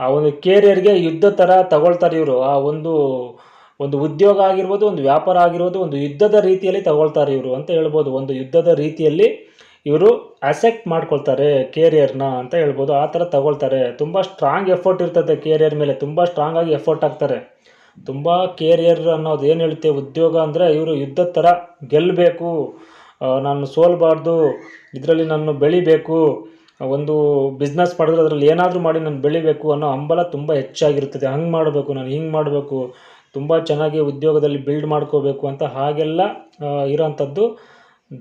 ಆ ಒಂದು ಕೇರಿಯರ್ಗೆ ಯುದ್ಧ ಥರ ತಗೊಳ್ತಾರೆ ಇವರು. ಆ ಒಂದು ಒಂದು ಉದ್ಯೋಗ ಆಗಿರ್ಬೋದು, ಒಂದು ವ್ಯಾಪಾರ ಆಗಿರ್ಬೋದು, ಒಂದು ಯುದ್ಧದ ರೀತಿಯಲ್ಲಿ ತಗೊಳ್ತಾರೆ ಇವರು ಅಂತ ಹೇಳ್ಬೋದು. ಒಂದು ಯುದ್ಧದ ರೀತಿಯಲ್ಲಿ ಇವರು ಅಸೆಕ್ಟ್ ಮಾಡ್ಕೊಳ್ತಾರೆ ಕೇರಿಯರ್ನ ಅಂತ ಹೇಳ್ಬೋದು. ಆ ಥರ ತಗೊಳ್ತಾರೆ. ತುಂಬ ಸ್ಟ್ರಾಂಗ್ ಎಫರ್ಟ್ ಇರ್ತದೆ ಕೇರಿಯರ್ ಮೇಲೆ. ತುಂಬ ಸ್ಟ್ರಾಂಗ್ ಆಗಿ ಎಫರ್ಟ್ ಹಾಕ್ತಾರೆ. ತುಂಬ ಕೇರಿಯರ್ ಅನ್ನೋದು ಏನು ಹೇಳುತ್ತೆ? ಉದ್ಯೋಗ ಅಂದರೆ ಇವರು ಯುದ್ಧದ ಥರ ಗೆಲ್ಲಬೇಕು ನಾನು ಸೋಲ್ಬಾರ್ದು, ಇದರಲ್ಲಿ ನಾನು ಬೆಳಿಬೇಕು, ಒಂದು ಬಿಸ್ನೆಸ್ ಮಾಡಿದ್ರೆ ಅದರಲ್ಲಿ ಏನಾದರೂ ಮಾಡಿ ನಾನು ಬೆಳಿಬೇಕು ಅನ್ನೋ ಹಂಬಲ ತುಂಬ ಹೆಚ್ಚಾಗಿರ್ತದೆ. ಹಂಗೆ ಮಾಡಬೇಕು ನಾನು, ಹಿಂಗೆ ಮಾಡಬೇಕು. ತುಂಬ ಚೆನ್ನಾಗಿ ಉದ್ಯೋಗದಲ್ಲಿ ಬಿಲ್ಡ್ ಮಾಡ್ಕೋಬೇಕು ಅಂತ ಹಾಗೆಲ್ಲ ಇರೋಂಥದ್ದು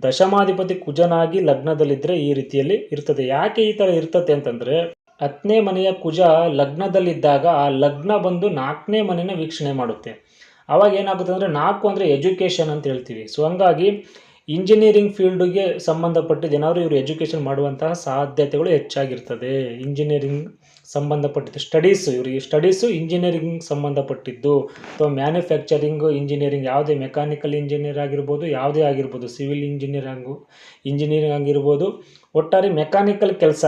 ದಶಮಾಧಿಪತಿ ಕುಜನಾಗಿ ಲಗ್ನದಲ್ಲಿದ್ದರೆ ಈ ರೀತಿಯಲ್ಲಿ ಇರ್ತದೆ. ಯಾಕೆ ಈ ಥರ ಇರ್ತದೆ ಅಂತಂದರೆ, ಹತ್ತನೇ ಮನೆಯ ಕುಜ ಲಗ್ನದಲ್ಲಿದ್ದಾಗ ಆ ಲಗ್ನ ಬಂದು ನಾಲ್ಕನೇ ಮನೆಯ ವೀಕ್ಷಣೆ ಮಾಡುತ್ತೆ. ಅವಾಗ ಏನಾಗುತ್ತೆ ಅಂದರೆ ನಾಲ್ಕು ಅಂದರೆ ಎಜುಕೇಷನ್ ಅಂತ ಹೇಳ್ತೀವಿ. ಸೊ ಹಂಗಾಗಿ ಇಂಜಿನಿಯರಿಂಗ್ ಫೀಲ್ಡ್ಗೆ ಸಂಬಂಧಪಟ್ಟಿದ್ದು ಏನಾದರೂ ಇವರು ಎಜುಕೇಷನ್ ಮಾಡುವಂತಹ ಸಾಧ್ಯತೆಗಳು ಹೆಚ್ಚಾಗಿರ್ತದೆ. ಇಂಜಿನಿಯರಿಂಗ್ ಸಂಬಂಧಪಟ್ಟಿದ್ದು. ಸ್ಟಡೀಸ್ ಇವರಿಗೆ ಸ್ಟಡೀಸು ಇಂಜಿನಿಯರಿಂಗ್ ಸಂಬಂಧಪಟ್ಟಿದ್ದು. ಅಥವಾ ಮ್ಯಾನುಫ್ಯಾಕ್ಚರಿಂಗು ಇಂಜಿನಿಯರಿಂಗ್ ಯಾವುದೇ ಮೆಕ್ಯಾನಿಕಲ್ ಇಂಜಿನಿಯರ್ ಆಗಿರ್ಬೋದು, ಯಾವುದೇ ಆಗಿರ್ಬೋದು ಸಿವಿಲ್ ಇಂಜಿನಿಯರಿಂಗು ಇಂಜಿನಿಯರಿಂಗ್ ಆಗಿರ್ಬೋದು ಒಟ್ಟಾರೆ ಮೆಕ್ಯಾನಿಕಲ್ ಕೆಲಸ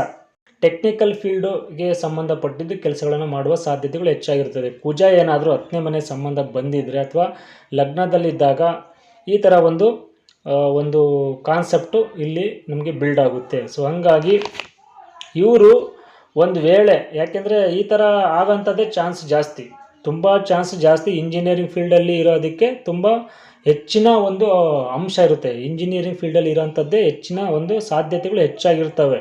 ಟೆಕ್ನಿಕಲ್ ಫೀಲ್ಡ್ಗೆ ಸಂಬಂಧಪಟ್ಟಿದ್ದು ಕೆಲಸಗಳನ್ನು ಮಾಡುವ ಸಾಧ್ಯತೆಗಳು ಹೆಚ್ಚಾಗಿರ್ತದೆ. ಕುಜ ಏನಾದರೂ ಹತ್ತನೇ ಮನೆ ಸಂಬಂಧ ಬಂದಿದ್ದರೆ ಅಥವಾ ಲಗ್ನದಲ್ಲಿದ್ದಾಗ ಈ ಥರ ಒಂದು ಒಂದು ಕಾನ್ಸೆಪ್ಟು ಇಲ್ಲಿ ನಮಗೆ ಬಿಲ್ಡ್ ಆಗುತ್ತೆ. ಸೊ ಹಂಗಾಗಿ ಇವರು ಒಂದು ವೇಳೆ, ಯಾಕೆಂದರೆ ಈ ಥರ ಆಗೋಂಥದ್ದೇ ಚಾನ್ಸ್ ಜಾಸ್ತಿ. ತುಂಬ ಚಾನ್ಸ್ ಜಾಸ್ತಿ ಇಂಜಿನಿಯರಿಂಗ್ ಫೀಲ್ಡಲ್ಲಿ ಇರೋದಕ್ಕೆ ತುಂಬ ಹೆಚ್ಚಿನ ಒಂದು ಅಂಶ ಇರುತ್ತೆ. ಇಂಜಿನಿಯರಿಂಗ್ ಫೀಲ್ಡಲ್ಲಿ ಇರೋಂಥದ್ದೇ ಹೆಚ್ಚಿನ ಒಂದು ಸಾಧ್ಯತೆಗಳು ಹೆಚ್ಚಾಗಿರ್ತವೆ.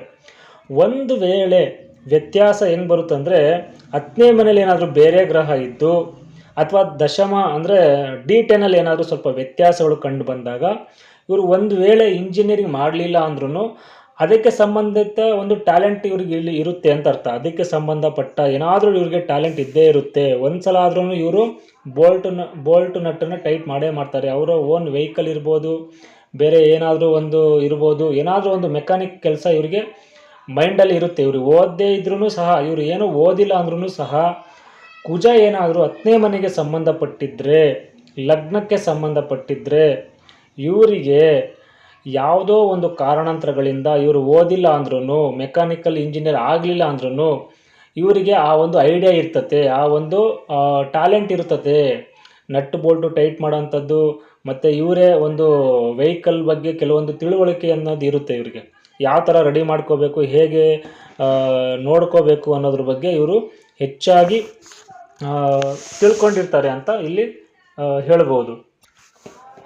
ಒಂದು ವೇಳೆ ವ್ಯತ್ಯಾಸ ಏನು ಬರುತ್ತೆ ಅಂದರೆ ಹತ್ತನೇ ಮನೇಲಿ ಏನಾದರೂ ಬೇರೆ ಗ್ರಹ ಇದ್ದು, ಅಥವಾ ದಶಮ ಅಂದರೆ ಡಿ ಟೆನಲ್ಲಿ ಏನಾದರೂ ಸ್ವಲ್ಪ ವ್ಯತ್ಯಾಸಗಳು ಕಂಡು ಬಂದಾಗ, ಇವರು ಒಂದು ವೇಳೆ ಇಂಜಿನಿಯರಿಂಗ್ ಮಾಡಲಿಲ್ಲ ಅಂದ್ರೂ ಅದಕ್ಕೆ ಸಂಬಂಧಿತ ಒಂದು ಟ್ಯಾಲೆಂಟ್ ಇವ್ರಿಗೆ ಇಲ್ಲಿ ಇರುತ್ತೆ ಅಂತ ಅರ್ಥ. ಅದಕ್ಕೆ ಸಂಬಂಧಪಟ್ಟ ಏನಾದರೂ ಇವ್ರಿಗೆ ಟ್ಯಾಲೆಂಟ್ ಇದ್ದೇ ಇರುತ್ತೆ. ಒಂದು ಸಲ ಆದ್ರೂ ಇವರು ಬೋಲ್ಟ್ ಬೋಲ್ಟ್ ನಟ್ಟನ್ನು ಟೈಟ್ ಮಾಡೇ ಮಾಡ್ತಾರೆ. ಅವರ ಓನ್ ವೆಹಿಕಲ್ ಇರ್ಬೋದು, ಬೇರೆ ಏನಾದರೂ ಒಂದು ಇರ್ಬೋದು, ಏನಾದರೂ ಒಂದು ಮೆಕ್ಯಾನಿಕ್ ಕೆಲಸ ಇವರಿಗೆ ಮೈಂಡಲ್ಲಿ ಇರುತ್ತೆ. ಇವರು ಓದದೇ ಇದ್ರೂ ಸಹ, ಇವರು ಏನೂ ಓದಿಲ್ಲ ಅಂದ್ರೂ ಸಹ, ಕುಜ ಏನಾದರೂ ಹತ್ತನೇ ಮನೆಗೆ ಸಂಬಂಧಪಟ್ಟಿದ್ದರೆ ಲಗ್ನಕ್ಕೆ ಸಂಬಂಧಪಟ್ಟಿದ್ದರೆ ಇವರಿಗೆ ಯಾವುದೋ ಒಂದು ಕಾರಣಾಂತರಗಳಿಂದ ಇವರು ಓದಿಲ್ಲ ಅಂದ್ರೂ ಮೆಕ್ಯಾನಿಕಲ್ ಇಂಜಿನಿಯರ್ ಆಗಲಿಲ್ಲ ಅಂದ್ರೂ ಇವರಿಗೆ ಆ ಒಂದು ಐಡಿಯಾ ಇರ್ತತೆ, ಆ ಒಂದು ಟ್ಯಾಲೆಂಟ್ ಇರ್ತದೆ ನಟ್ ಬೋಲ್ಟು ಟೈಟ್ ಮಾಡೋಂಥದ್ದು ಮತ್ತು ಇವರೇ ಒಂದು ವೆಹಿಕಲ್ ಬಗ್ಗೆ ಕೆಲವೊಂದು ತಿಳುವಳಿಕೆ ಅನ್ನೋದು ಇರುತ್ತೆ ಇವರಿಗೆ. ಯಾವ ಥರ ರೆಡಿ ಮಾಡ್ಕೋಬೇಕು, ಹೇಗೆ ನೋಡ್ಕೋಬೇಕು ಅನ್ನೋದ್ರ ಬಗ್ಗೆ ಇವರು ಹೆಚ್ಚಾಗಿ ತಿಳ್ಕೊಂಡಿರ್ತಾರೆ ಅಂತ ಇಲ್ಲಿ ಹೇಳ್ಬೋದು.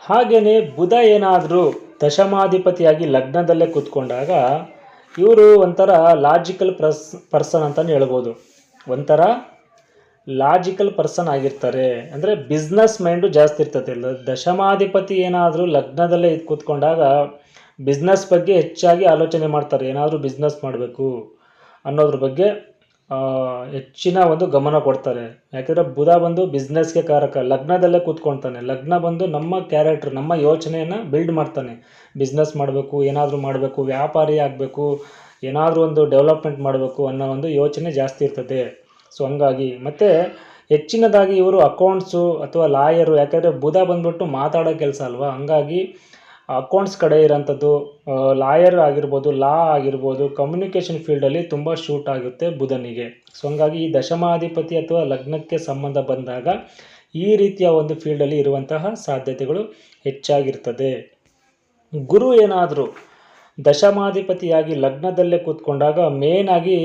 ಹಾಗೆಯೇ ಬುಧ ಏನಾದರೂ ದಶಮಾಧಿಪತಿಯಾಗಿ ಲಗ್ನದಲ್ಲೇ ಕೂತ್ಕೊಂಡಾಗ ಇವರು ಒಂಥರ ಲಾಜಿಕಲ್ ಪ್ರಸ್ ಪರ್ಸನ್ ಅಂತಲೇ ಹೇಳ್ಬೋದು. ಒಂಥರ ಲಾಜಿಕಲ್ ಪರ್ಸನ್ ಆಗಿರ್ತಾರೆ. ಅಂದರೆ ಬಿಸ್ನೆಸ್ ಮೈಂಡು ಜಾಸ್ತಿ ಇರ್ತದೆ. ಇಲ್ಲ ದಶಮಾಧಿಪತಿ ಏನಾದರೂ ಲಗ್ನದಲ್ಲೇ ಕೂತ್ಕೊಂಡಾಗ ಬಿಸ್ನೆಸ್ ಬಗ್ಗೆ ಹೆಚ್ಚಾಗಿ ಆಲೋಚನೆ ಮಾಡ್ತಾರೆ. ಏನಾದರೂ ಬಿಸ್ನೆಸ್ ಮಾಡಬೇಕು ಅನ್ನೋದ್ರ ಬಗ್ಗೆ ಹೆಚ್ಚಿನ ಒಂದು ಗಮನ ಕೊಡ್ತಾರೆ. ಯಾಕಂದರೆ ಬುಧ ಬಂದು ಬಿಸ್ನೆಸ್ಗೆ ಕಾರಕ, ಲಗ್ನದಲ್ಲೇ ಕೂತ್ಕೊಳ್ತಾನೆ. ಲಗ್ನ ಬಂದು ನಮ್ಮ ಕ್ಯಾರೆಕ್ಟ್ರ್ ನಮ್ಮ ಯೋಚನೆಯನ್ನು ಬಿಲ್ಡ್ ಮಾಡ್ತಾನೆ. ಬಿಸ್ನೆಸ್ ಮಾಡಬೇಕು, ಏನಾದರೂ ಮಾಡಬೇಕು, ವ್ಯಾಪಾರಿ ಆಗಬೇಕು, ಏನಾದರೂ ಒಂದು ಡೆವಲಪ್ಮೆಂಟ್ ಮಾಡಬೇಕು ಅನ್ನೋ ಒಂದು ಯೋಚನೆ ಜಾಸ್ತಿ ಇರ್ತದೆ. ಸೊ ಹಂಗಾಗಿ ಮತ್ತು ಹೆಚ್ಚಿನದಾಗಿ ಇವರು ಅಕೌಂಟ್ಸು ಅಥವಾ ಲಾಯರು ಯಾಕಂದರೆ ಬುಧ ಬಂದ್ಬಿಟ್ಟು ಮಾತಾಡೋ ಕೆಲಸ ಅಲ್ವಾ? ಹಂಗಾಗಿ ಅಕೌಂಟ್ಸ್ ಕಡೆ ಇರೋಂಥದ್ದು ಲಾಯರ್ ಆಗಿರ್ಬೋದು ಲಾ ಆಗಿರ್ಬೋದು ಕಮ್ಯುನಿಕೇಷನ್ ಫೀಲ್ಡಲ್ಲಿ ತುಂಬ ಶೂಟ್ ಆಗುತ್ತೆ ಬುಧನಿಗೆ. ಸೊ ಹಂಗಾಗಿ ಈ ದಶಮಾಧಿಪತಿ ಅಥವಾ ಲಗ್ನಕ್ಕೆ ಸಂಬಂಧ ಬಂದಾಗ ಈ ರೀತಿಯ ಒಂದು ಫೀಲ್ಡಲ್ಲಿ ಇರುವಂತಹ ಸಾಧ್ಯತೆಗಳು ಹೆಚ್ಚಾಗಿರ್ತದೆ. ಗುರು ಏನಾದರೂ ದಶಮಾಧಿಪತಿಯಾಗಿ ಲಗ್ನದಲ್ಲೇ ಕೂತ್ಕೊಂಡಾಗ ಮೇನ್ ಆಗಿ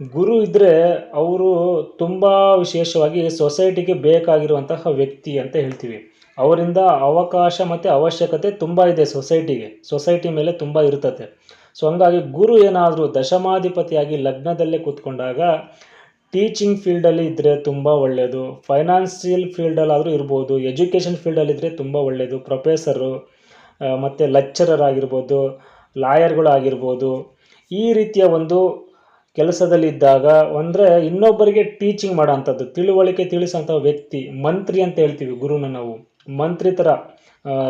ಗುರು ಇದ್ದರೆ ಅವರು ತುಂಬ ವಿಶೇಷವಾಗಿ ಸೊಸೈಟಿಗೆ ಬೇಕಾಗಿರುವಂತಹ ವ್ಯಕ್ತಿ ಅಂತ ಹೇಳ್ತೀವಿ. ಅವರಿಂದ ಅವಕಾಶ ಮತ್ತು ಅವಶ್ಯಕತೆ ತುಂಬ ಇದೆ ಸೊಸೈಟಿಗೆ ಸೊಸೈಟಿ ಮೇಲೆ ತುಂಬ ಇರ್ತದೆ. ಸೊ ಹಂಗಾಗಿ ಗುರು ಏನಾದರೂ ದಶಮಾಧಿಪತಿಯಾಗಿ ಲಗ್ನದಲ್ಲೇ ಕೂತ್ಕೊಂಡಾಗ ಟೀಚಿಂಗ್ ಫೀಲ್ಡಲ್ಲಿ ಇದ್ದರೆ ತುಂಬ ಒಳ್ಳೆಯದು ಫೈನಾನ್ಸಿಯಲ್ ಫೀಲ್ಡಲ್ಲಾದರೂ ಇರ್ಬೋದು ಎಜುಕೇಷನ್ ಫೀಲ್ಡಲ್ಲಿದ್ದರೆ ತುಂಬ ಒಳ್ಳೆಯದು ಪ್ರೊಫೆಸರು ಮತ್ತು ಲೆಕ್ಚರರ್ ಆಗಿರ್ಬೋದು ಲಾಯರ್ಗಳಾಗಿರ್ಬೋದು ಈ ರೀತಿಯ ಒಂದು ಕೆಲಸದಲ್ಲಿದ್ದಾಗ ಅಂದರೆ ಇನ್ನೊಬ್ಬರಿಗೆ ಟೀಚಿಂಗ್ ಮಾಡೋಂಥದ್ದು ತಿಳುವಳಿಕೆ ತಿಳಿಸೋಂಥ ವ್ಯಕ್ತಿ, ಮಂತ್ರಿ ಅಂತ ಹೇಳ್ತೀವಿ ಗುರುನ ನಾವು. ಮಂತ್ರಿ ಥರ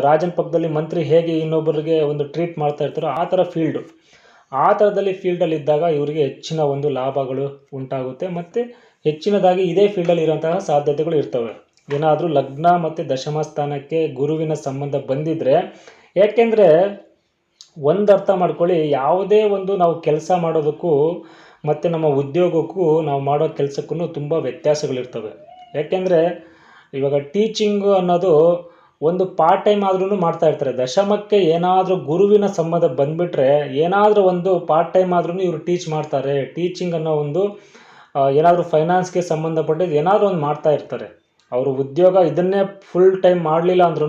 ರಾಜನ ಪಕ್ಕದಲ್ಲಿ ಮಂತ್ರಿ ಹೇಗೆ ಇನ್ನೊಬ್ಬರಿಗೆ ಒಂದು ಟ್ರೀಟ್ ಮಾಡ್ತಾ ಇರ್ತಾರೋ ಆ ಥರ ಫೀಲ್ಡು ಆ ಥರದಲ್ಲಿ ಫೀಲ್ಡಲ್ಲಿ ಇದ್ದಾಗ ಇವರಿಗೆ ಹೆಚ್ಚಿನ ಒಂದು ಲಾಭಗಳು ಉಂಟಾಗುತ್ತೆ ಮತ್ತು ಹೆಚ್ಚಿನದಾಗಿ ಇದೇ ಫೀಲ್ಡಲ್ಲಿ ಇರುವಂತಹ ಸಾಧ್ಯತೆಗಳು ಇರ್ತವೆ. ಏನಾದರೂ ಲಗ್ನ ಮತ್ತು ದಶಮ ಸ್ಥಾನಕ್ಕೆ ಗುರುವಿನ ಸಂಬಂಧ ಬಂದಿದ್ದರೆ ಏಕೆಂದರೆ ಒಂದು ಅರ್ಥ ಮಾಡ್ಕೊಳ್ಳಿ, ಯಾವುದೇ ಒಂದು ನಾವು ಕೆಲಸ ಮಾಡೋದಕ್ಕೂ ಮತ್ತು ನಮ್ಮ ಉದ್ಯೋಗಕ್ಕೂ ನಾವು ಮಾಡೋ ಕೆಲಸಕ್ಕೂ ತುಂಬ ವ್ಯತ್ಯಾಸಗಳಿರ್ತವೆ. ಯಾಕೆಂದರೆ ಇವಾಗ ಟೀಚಿಂಗು ಅನ್ನೋದು ಒಂದು ಪಾರ್ಟ್ ಟೈಮ್ ಆದ್ರೂ ಮಾಡ್ತಾ ಇರ್ತಾರೆ. ದಶಮಕ್ಕೆ ಏನಾದರೂ ಗುರುವಿನ ಸಂಬಂಧ ಬಂದುಬಿಟ್ರೆ ಏನಾದರೂ ಒಂದು ಪಾರ್ಟ್ ಟೈಮ್ ಆದ್ರೂ ಇವರು ಟೀಚ್ ಮಾಡ್ತಾರೆ. ಟೀಚಿಂಗ್ ಅನ್ನೋ ಒಂದು ಏನಾದರೂ ಫೈನಾನ್ಸ್ಗೆ ಸಂಬಂಧಪಟ್ಟಿದ್ದು ಏನಾದರೂ ಒಂದು ಮಾಡ್ತಾ ಇರ್ತಾರೆ. ಅವರು ಉದ್ಯೋಗ ಇದನ್ನೇ ಫುಲ್ ಟೈಮ್ ಮಾಡಲಿಲ್ಲ ಅಂದ್ರೂ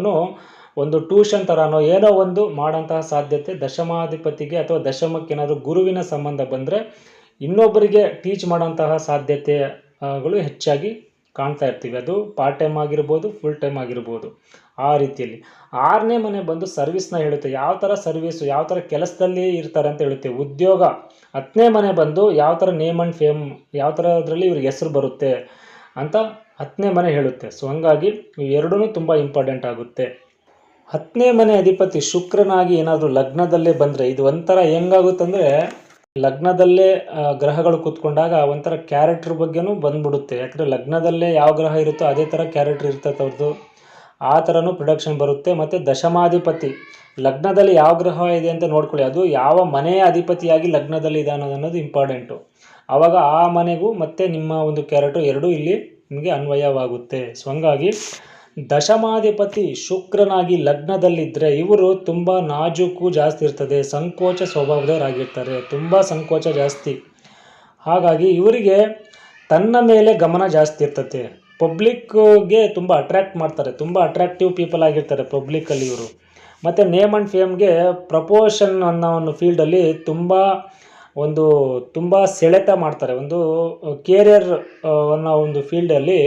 ಒಂದು ಟ್ಯೂಷನ್ ಥರನೋ ಏನೋ ಒಂದು ಮಾಡೋಂತಹ ಸಾಧ್ಯತೆ ದಶಮಾಧಿಪತಿಗೆ ಅಥವಾ ದಶಮಕ್ಕೆ ಏನಾದರೂ ಗುರುವಿನ ಸಂಬಂಧ ಬಂದರೆ ಇನ್ನೊಬ್ಬರಿಗೆ ಟೀಚ್ ಮಾಡೋಂತಹ ಸಾಧ್ಯತೆಗಳು ಹೆಚ್ಚಾಗಿ ಕಾಣ್ತಾ ಇರ್ತೀವಿ. ಅದು ಪಾರ್ಟ್ ಟೈಮ್ ಆಗಿರ್ಬೋದು ಫುಲ್ ಟೈಮ್ ಆಗಿರ್ಬೋದು. ಆ ರೀತಿಯಲ್ಲಿ. ಆರನೇ ಮನೆ ಬಂದು ಸರ್ವಿಸ್ನ ಹೇಳುತ್ತೆ. ಯಾವ ಥರ ಸರ್ವಿಸು ಯಾವ ಥರ ಕೆಲಸದಲ್ಲಿ ಇರ್ತಾರೆ ಅಂತ ಹೇಳುತ್ತೆ. ಉದ್ಯೋಗ. ಹತ್ತನೇ ಮನೆ ಬಂದು ಯಾವ ಥರ ನೇಮ್ ಆ್ಯಂಡ್ ಫೇಮ್ ಯಾವ ಥರ ಅದರಲ್ಲಿ ಇವ್ರಿಗೆ ಹೆಸರು ಬರುತ್ತೆ ಅಂತ ಹತ್ತನೇ ಮನೆ ಹೇಳುತ್ತೆ. ಸೊ ಹಂಗಾಗಿ ಎರಡೂ ತುಂಬ ಇಂಪಾರ್ಟೆಂಟ್ ಆಗುತ್ತೆ. ಹತ್ತನೇ ಮನೆ ಅಧಿಪತಿ ಶುಕ್ರನಾಗಿ ಏನಾದರೂ ಲಗ್ನದಲ್ಲೇ ಬಂದರೆ ಇದು ಒಂಥರ ಹೆಂಗಾಗುತ್ತಂದರೆ ಲಗ್ನದಲ್ಲೇ ಗ್ರಹಗಳು ಕೂತ್ಕೊಂಡಾಗ ಒಂಥರ ಕ್ಯಾರೆಕ್ಟ್ರ್ ಬಗ್ಗೆನೂ ಬಂದ್ಬಿಡುತ್ತೆ. ಯಾಕಂದರೆ ಲಗ್ನದಲ್ಲೇ ಯಾವ ಗ್ರಹ ಇರುತ್ತೋ ಅದೇ ಥರ ಕ್ಯಾರೆಕ್ಟ್ರ್ ಇರ್ತೈತೆ ಅವ್ರದ್ದು ಆ ಥರನೂ ಪ್ರೊಡಕ್ಷನ್ ಬರುತ್ತೆ. ಮತ್ತು ದಶಮಾಧಿಪತಿ, ಲಗ್ನದಲ್ಲಿ ಯಾವ ಗ್ರಹ ಇದೆ ಅಂತ ನೋಡ್ಕೊಳ್ಳಿ. ಅದು ಯಾವ ಮನೆಯ ಅಧಿಪತಿಯಾಗಿ ಲಗ್ನದಲ್ಲಿ ಇದೆ ಅನ್ನೋದು ಅನ್ನೋದು ಇಂಪಾರ್ಟೆಂಟು ಆವಾಗ ಆ ಮನೆಗೂ ಮತ್ತು ನಿಮ್ಮ ಒಂದು ಕ್ಯಾರೆಕ್ಟ್ರು ಎರಡೂ ಇಲ್ಲಿ ನಿಮಗೆ ಅನ್ವಯವಾಗುತ್ತೆ. ಸೊ ಹಂಗಾಗಿ ದಶಮಾಧಿಪತಿ ಶುಕ್ರನಾಗಿ ಲಗ್ನದಲ್ಲಿದ್ದರೆ ಇವರು ತುಂಬ ನಾಜೂಕು ಜಾಸ್ತಿ ಇರ್ತದೆ, ಸಂಕೋಚ ಸ್ವಭಾವದವರಾಗಿರ್ತಾರೆ, ತುಂಬ ಸಂಕೋಚ ಜಾಸ್ತಿ. ಹಾಗಾಗಿ ಇವರಿಗೆ ತನ್ನ ಮೇಲೆ ಗಮನ ಜಾಸ್ತಿ ಇರ್ತದೆ. ಪಬ್ಲಿಕ್ಗೆ ತುಂಬ ಅಟ್ರ್ಯಾಕ್ಟ್ ಮಾಡ್ತಾರೆ, ತುಂಬ ಅಟ್ರಾಕ್ಟಿವ್ ಪೀಪಲ್ ಆಗಿರ್ತಾರೆ ಪಬ್ಲಿಕ್ಕಲ್ಲಿ ಇವರು. ಮತ್ತು ನೇಮ್ ಆ್ಯಂಡ್ ಫೇಮ್ಗೆ ಪ್ರಪೋಷನ್ ಅನ್ನೋ ಒಂದು ಫೀಲ್ಡಲ್ಲಿ ತುಂಬ ಒಂದು, ತುಂಬ ಸೆಳೆತ ಮಾಡ್ತಾರೆ. ಒಂದು ಕೇರಿಯರ್ ಅನ್ನೋ ಒಂದು ಫೀಲ್ಡಲ್ಲಿ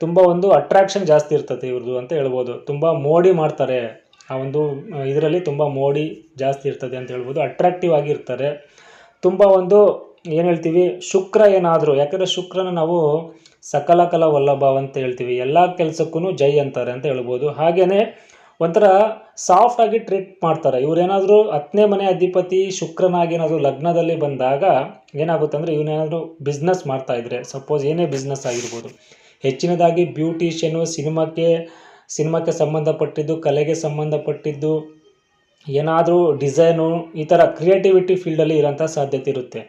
ತುಂಬ ಒಂದು ಅಟ್ರಾಕ್ಷನ್ ಜಾಸ್ತಿ ಇರ್ತದೆ ಇವ್ರದ್ದು ಅಂತ ಹೇಳ್ಬೋದು. ತುಂಬ ಮೋಡಿ ಮಾಡ್ತಾರೆ. ಆ ಒಂದು ಇದರಲ್ಲಿ ತುಂಬ ಮೋಡಿ ಜಾಸ್ತಿ ಇರ್ತದೆ ಅಂತ ಹೇಳ್ಬೋದು. ಅಟ್ರಾಕ್ಟಿವ್ ಆಗಿ ಇರ್ತಾರೆ. ತುಂಬ ಒಂದು, ಏನು ಹೇಳ್ತೀವಿ, ಶುಕ್ರ ಏನಾದರೂ, ಯಾಕಂದರೆ ಶುಕ್ರನ ನಾವು ಸಕಲ ಕಲ ವಲ್ಲಭ ಅಂತ ಹೇಳ್ತೀವಿ. ಎಲ್ಲ ಕೆಲಸಕ್ಕೂ ಜೈ ಅಂತಾರೆ ಅಂತ ಹೇಳ್ಬೋದು. ಹಾಗೆಯೇ ಒಂಥರ ಆಗಿ ಟ್ರೀಟ್ ಮಾಡ್ತಾರೆ. ಇವರೇನಾದರೂ ಹತ್ತನೇ ಮನೆ ಅಧಿಪತಿ ಶುಕ್ರನಾಗಿ ಏನಾದರೂ ಲಗ್ನದಲ್ಲಿ ಬಂದಾಗ ಏನಾಗುತ್ತೆ ಅಂದರೆ ಇವನೇನಾದರೂ ಬಿಸ್ನೆಸ್ ಮಾಡ್ತಾ ಇದ್ರೆ. ಸಪೋಸ್ ಏನೇ ಬಿಸ್ನೆಸ್ ಆಗಿರ್ಬೋದು. ಹೆಚ್ಚಿನದಾಗಿ ಬ್ಯೂಟಿಷಿಯನು ಸಿನಿಮಾಕ್ಕೆ ಸಿನಿಮಾಕ್ಕೆ ಸಂಬಂಧಪಟ್ಟಿದ್ದು, ಕಲೆಗೆ ಸಂಬಂಧಪಟ್ಟಿದ್ದು, ಏನಾದರೂ ಡಿಸೈನು, ಈ ಥರ ಕ್ರಿಯೇಟಿವಿಟಿ ಫೀಲ್ಡಲ್ಲಿ ಇರೋಂಥ ಸಾಧ್ಯತೆ ಇರುತ್ತೆ.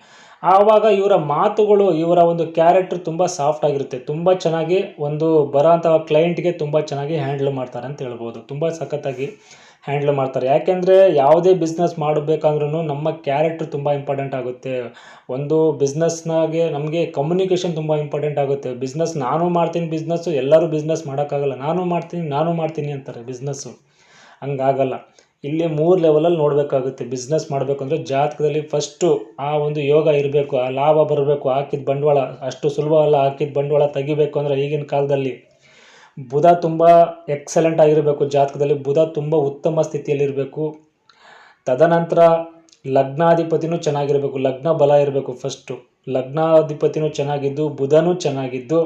ಆವಾಗ ಇವರ ಮಾತುಗಳು, ಇವರ ಒಂದು ಕ್ಯಾರೆಕ್ಟ್ರ್ ತುಂಬ ಸಾಫ್ಟ್ ಆಗಿರುತ್ತೆ. ತುಂಬ ಚೆನ್ನಾಗಿ ಒಂದು ಬರೋಂಥ ಕ್ಲೈಂಟ್ಗೆ ತುಂಬ ಚೆನ್ನಾಗಿ ಹ್ಯಾಂಡ್ಲ್ ಮಾಡ್ತಾರೆ ಅಂತ ಹೇಳ್ಬೋದು. ತುಂಬ ಸಖತ್ತಾಗಿ ಹ್ಯಾಂಡ್ಲ್ ಮಾಡ್ತಾರೆ. ಯಾಕೆಂದರೆ ಯಾವುದೇ ಬಿಸ್ನೆಸ್ ಮಾಡಬೇಕಂದ್ರೂ ನಮ್ಮ ಕ್ಯಾರೆಕ್ಟ್ರ್ ತುಂಬ ಇಂಪಾರ್ಟೆಂಟ್ ಆಗುತ್ತೆ. ಒಂದು ಬಿಸ್ನೆಸ್ನಾಗೆ ನಮಗೆ ಕಮ್ಯುನಿಕೇಷನ್ ತುಂಬ ಇಂಪಾರ್ಟೆಂಟ್ ಆಗುತ್ತೆ. ಬಿಸ್ನೆಸ್ ನಾನು ಮಾಡ್ತೀನಿ ಬಿಸ್ನೆಸ್ಸು ಎಲ್ಲರೂ ಬಿಸ್ನೆಸ್ ಮಾಡೋಕ್ಕಾಗಲ್ಲ. ನಾನು ಮಾಡ್ತೀನಿ ನಾನು ಮಾಡ್ತೀನಿ ಅಂತಾರೆ ಬಿಸ್ನೆಸ್ಸು ಹಂಗಾಗಲ್ಲ. ಇಲ್ಲಿ ಮೂರು ಲೆವೆಲಲ್ಲಿ ನೋಡಬೇಕಾಗುತ್ತೆ ಬಿಸ್ನೆಸ್ ಮಾಡಬೇಕು ಅಂದರೆ ಜಾತಕದಲ್ಲಿ ಫಸ್ಟು ಆ ಒಂದು ಯೋಗ ಇರಬೇಕು, ಆ ಲಾಭ ಬರಬೇಕು, ಹಾಕಿದ ಬಂಡವಾಳ, ಅಷ್ಟು ಸುಲಭವಲ್ಲ ಹಾಕಿದ ಬಂಡವಾಳ ತೆಗಿಬೇಕು ಅಂದರೆ ಈಗಿನ ಕಾಲದಲ್ಲಿ. ಬುಧ ತುಂಬ ಎಕ್ಸಲೆಂಟ್ ಆಗಿರಬೇಕು. ಜಾತಕದಲ್ಲಿ ಬುಧ ತುಂಬ ಉತ್ತಮ ಸ್ಥಿತಿಯಲ್ಲಿರಬೇಕು. ತದನಂತರ ಲಗ್ನಾಧಿಪತಿನೂ ಚೆನ್ನಾಗಿರಬೇಕು. ಲಗ್ನ ಬಲ ಇರಬೇಕು ಫಸ್ಟು ಲಗ್ನಾಧಿಪತಿನೂ ಚೆನ್ನಾಗಿದ್ದು, ಬುಧನೂ ಚೆನ್ನಾಗಿದ್ದು.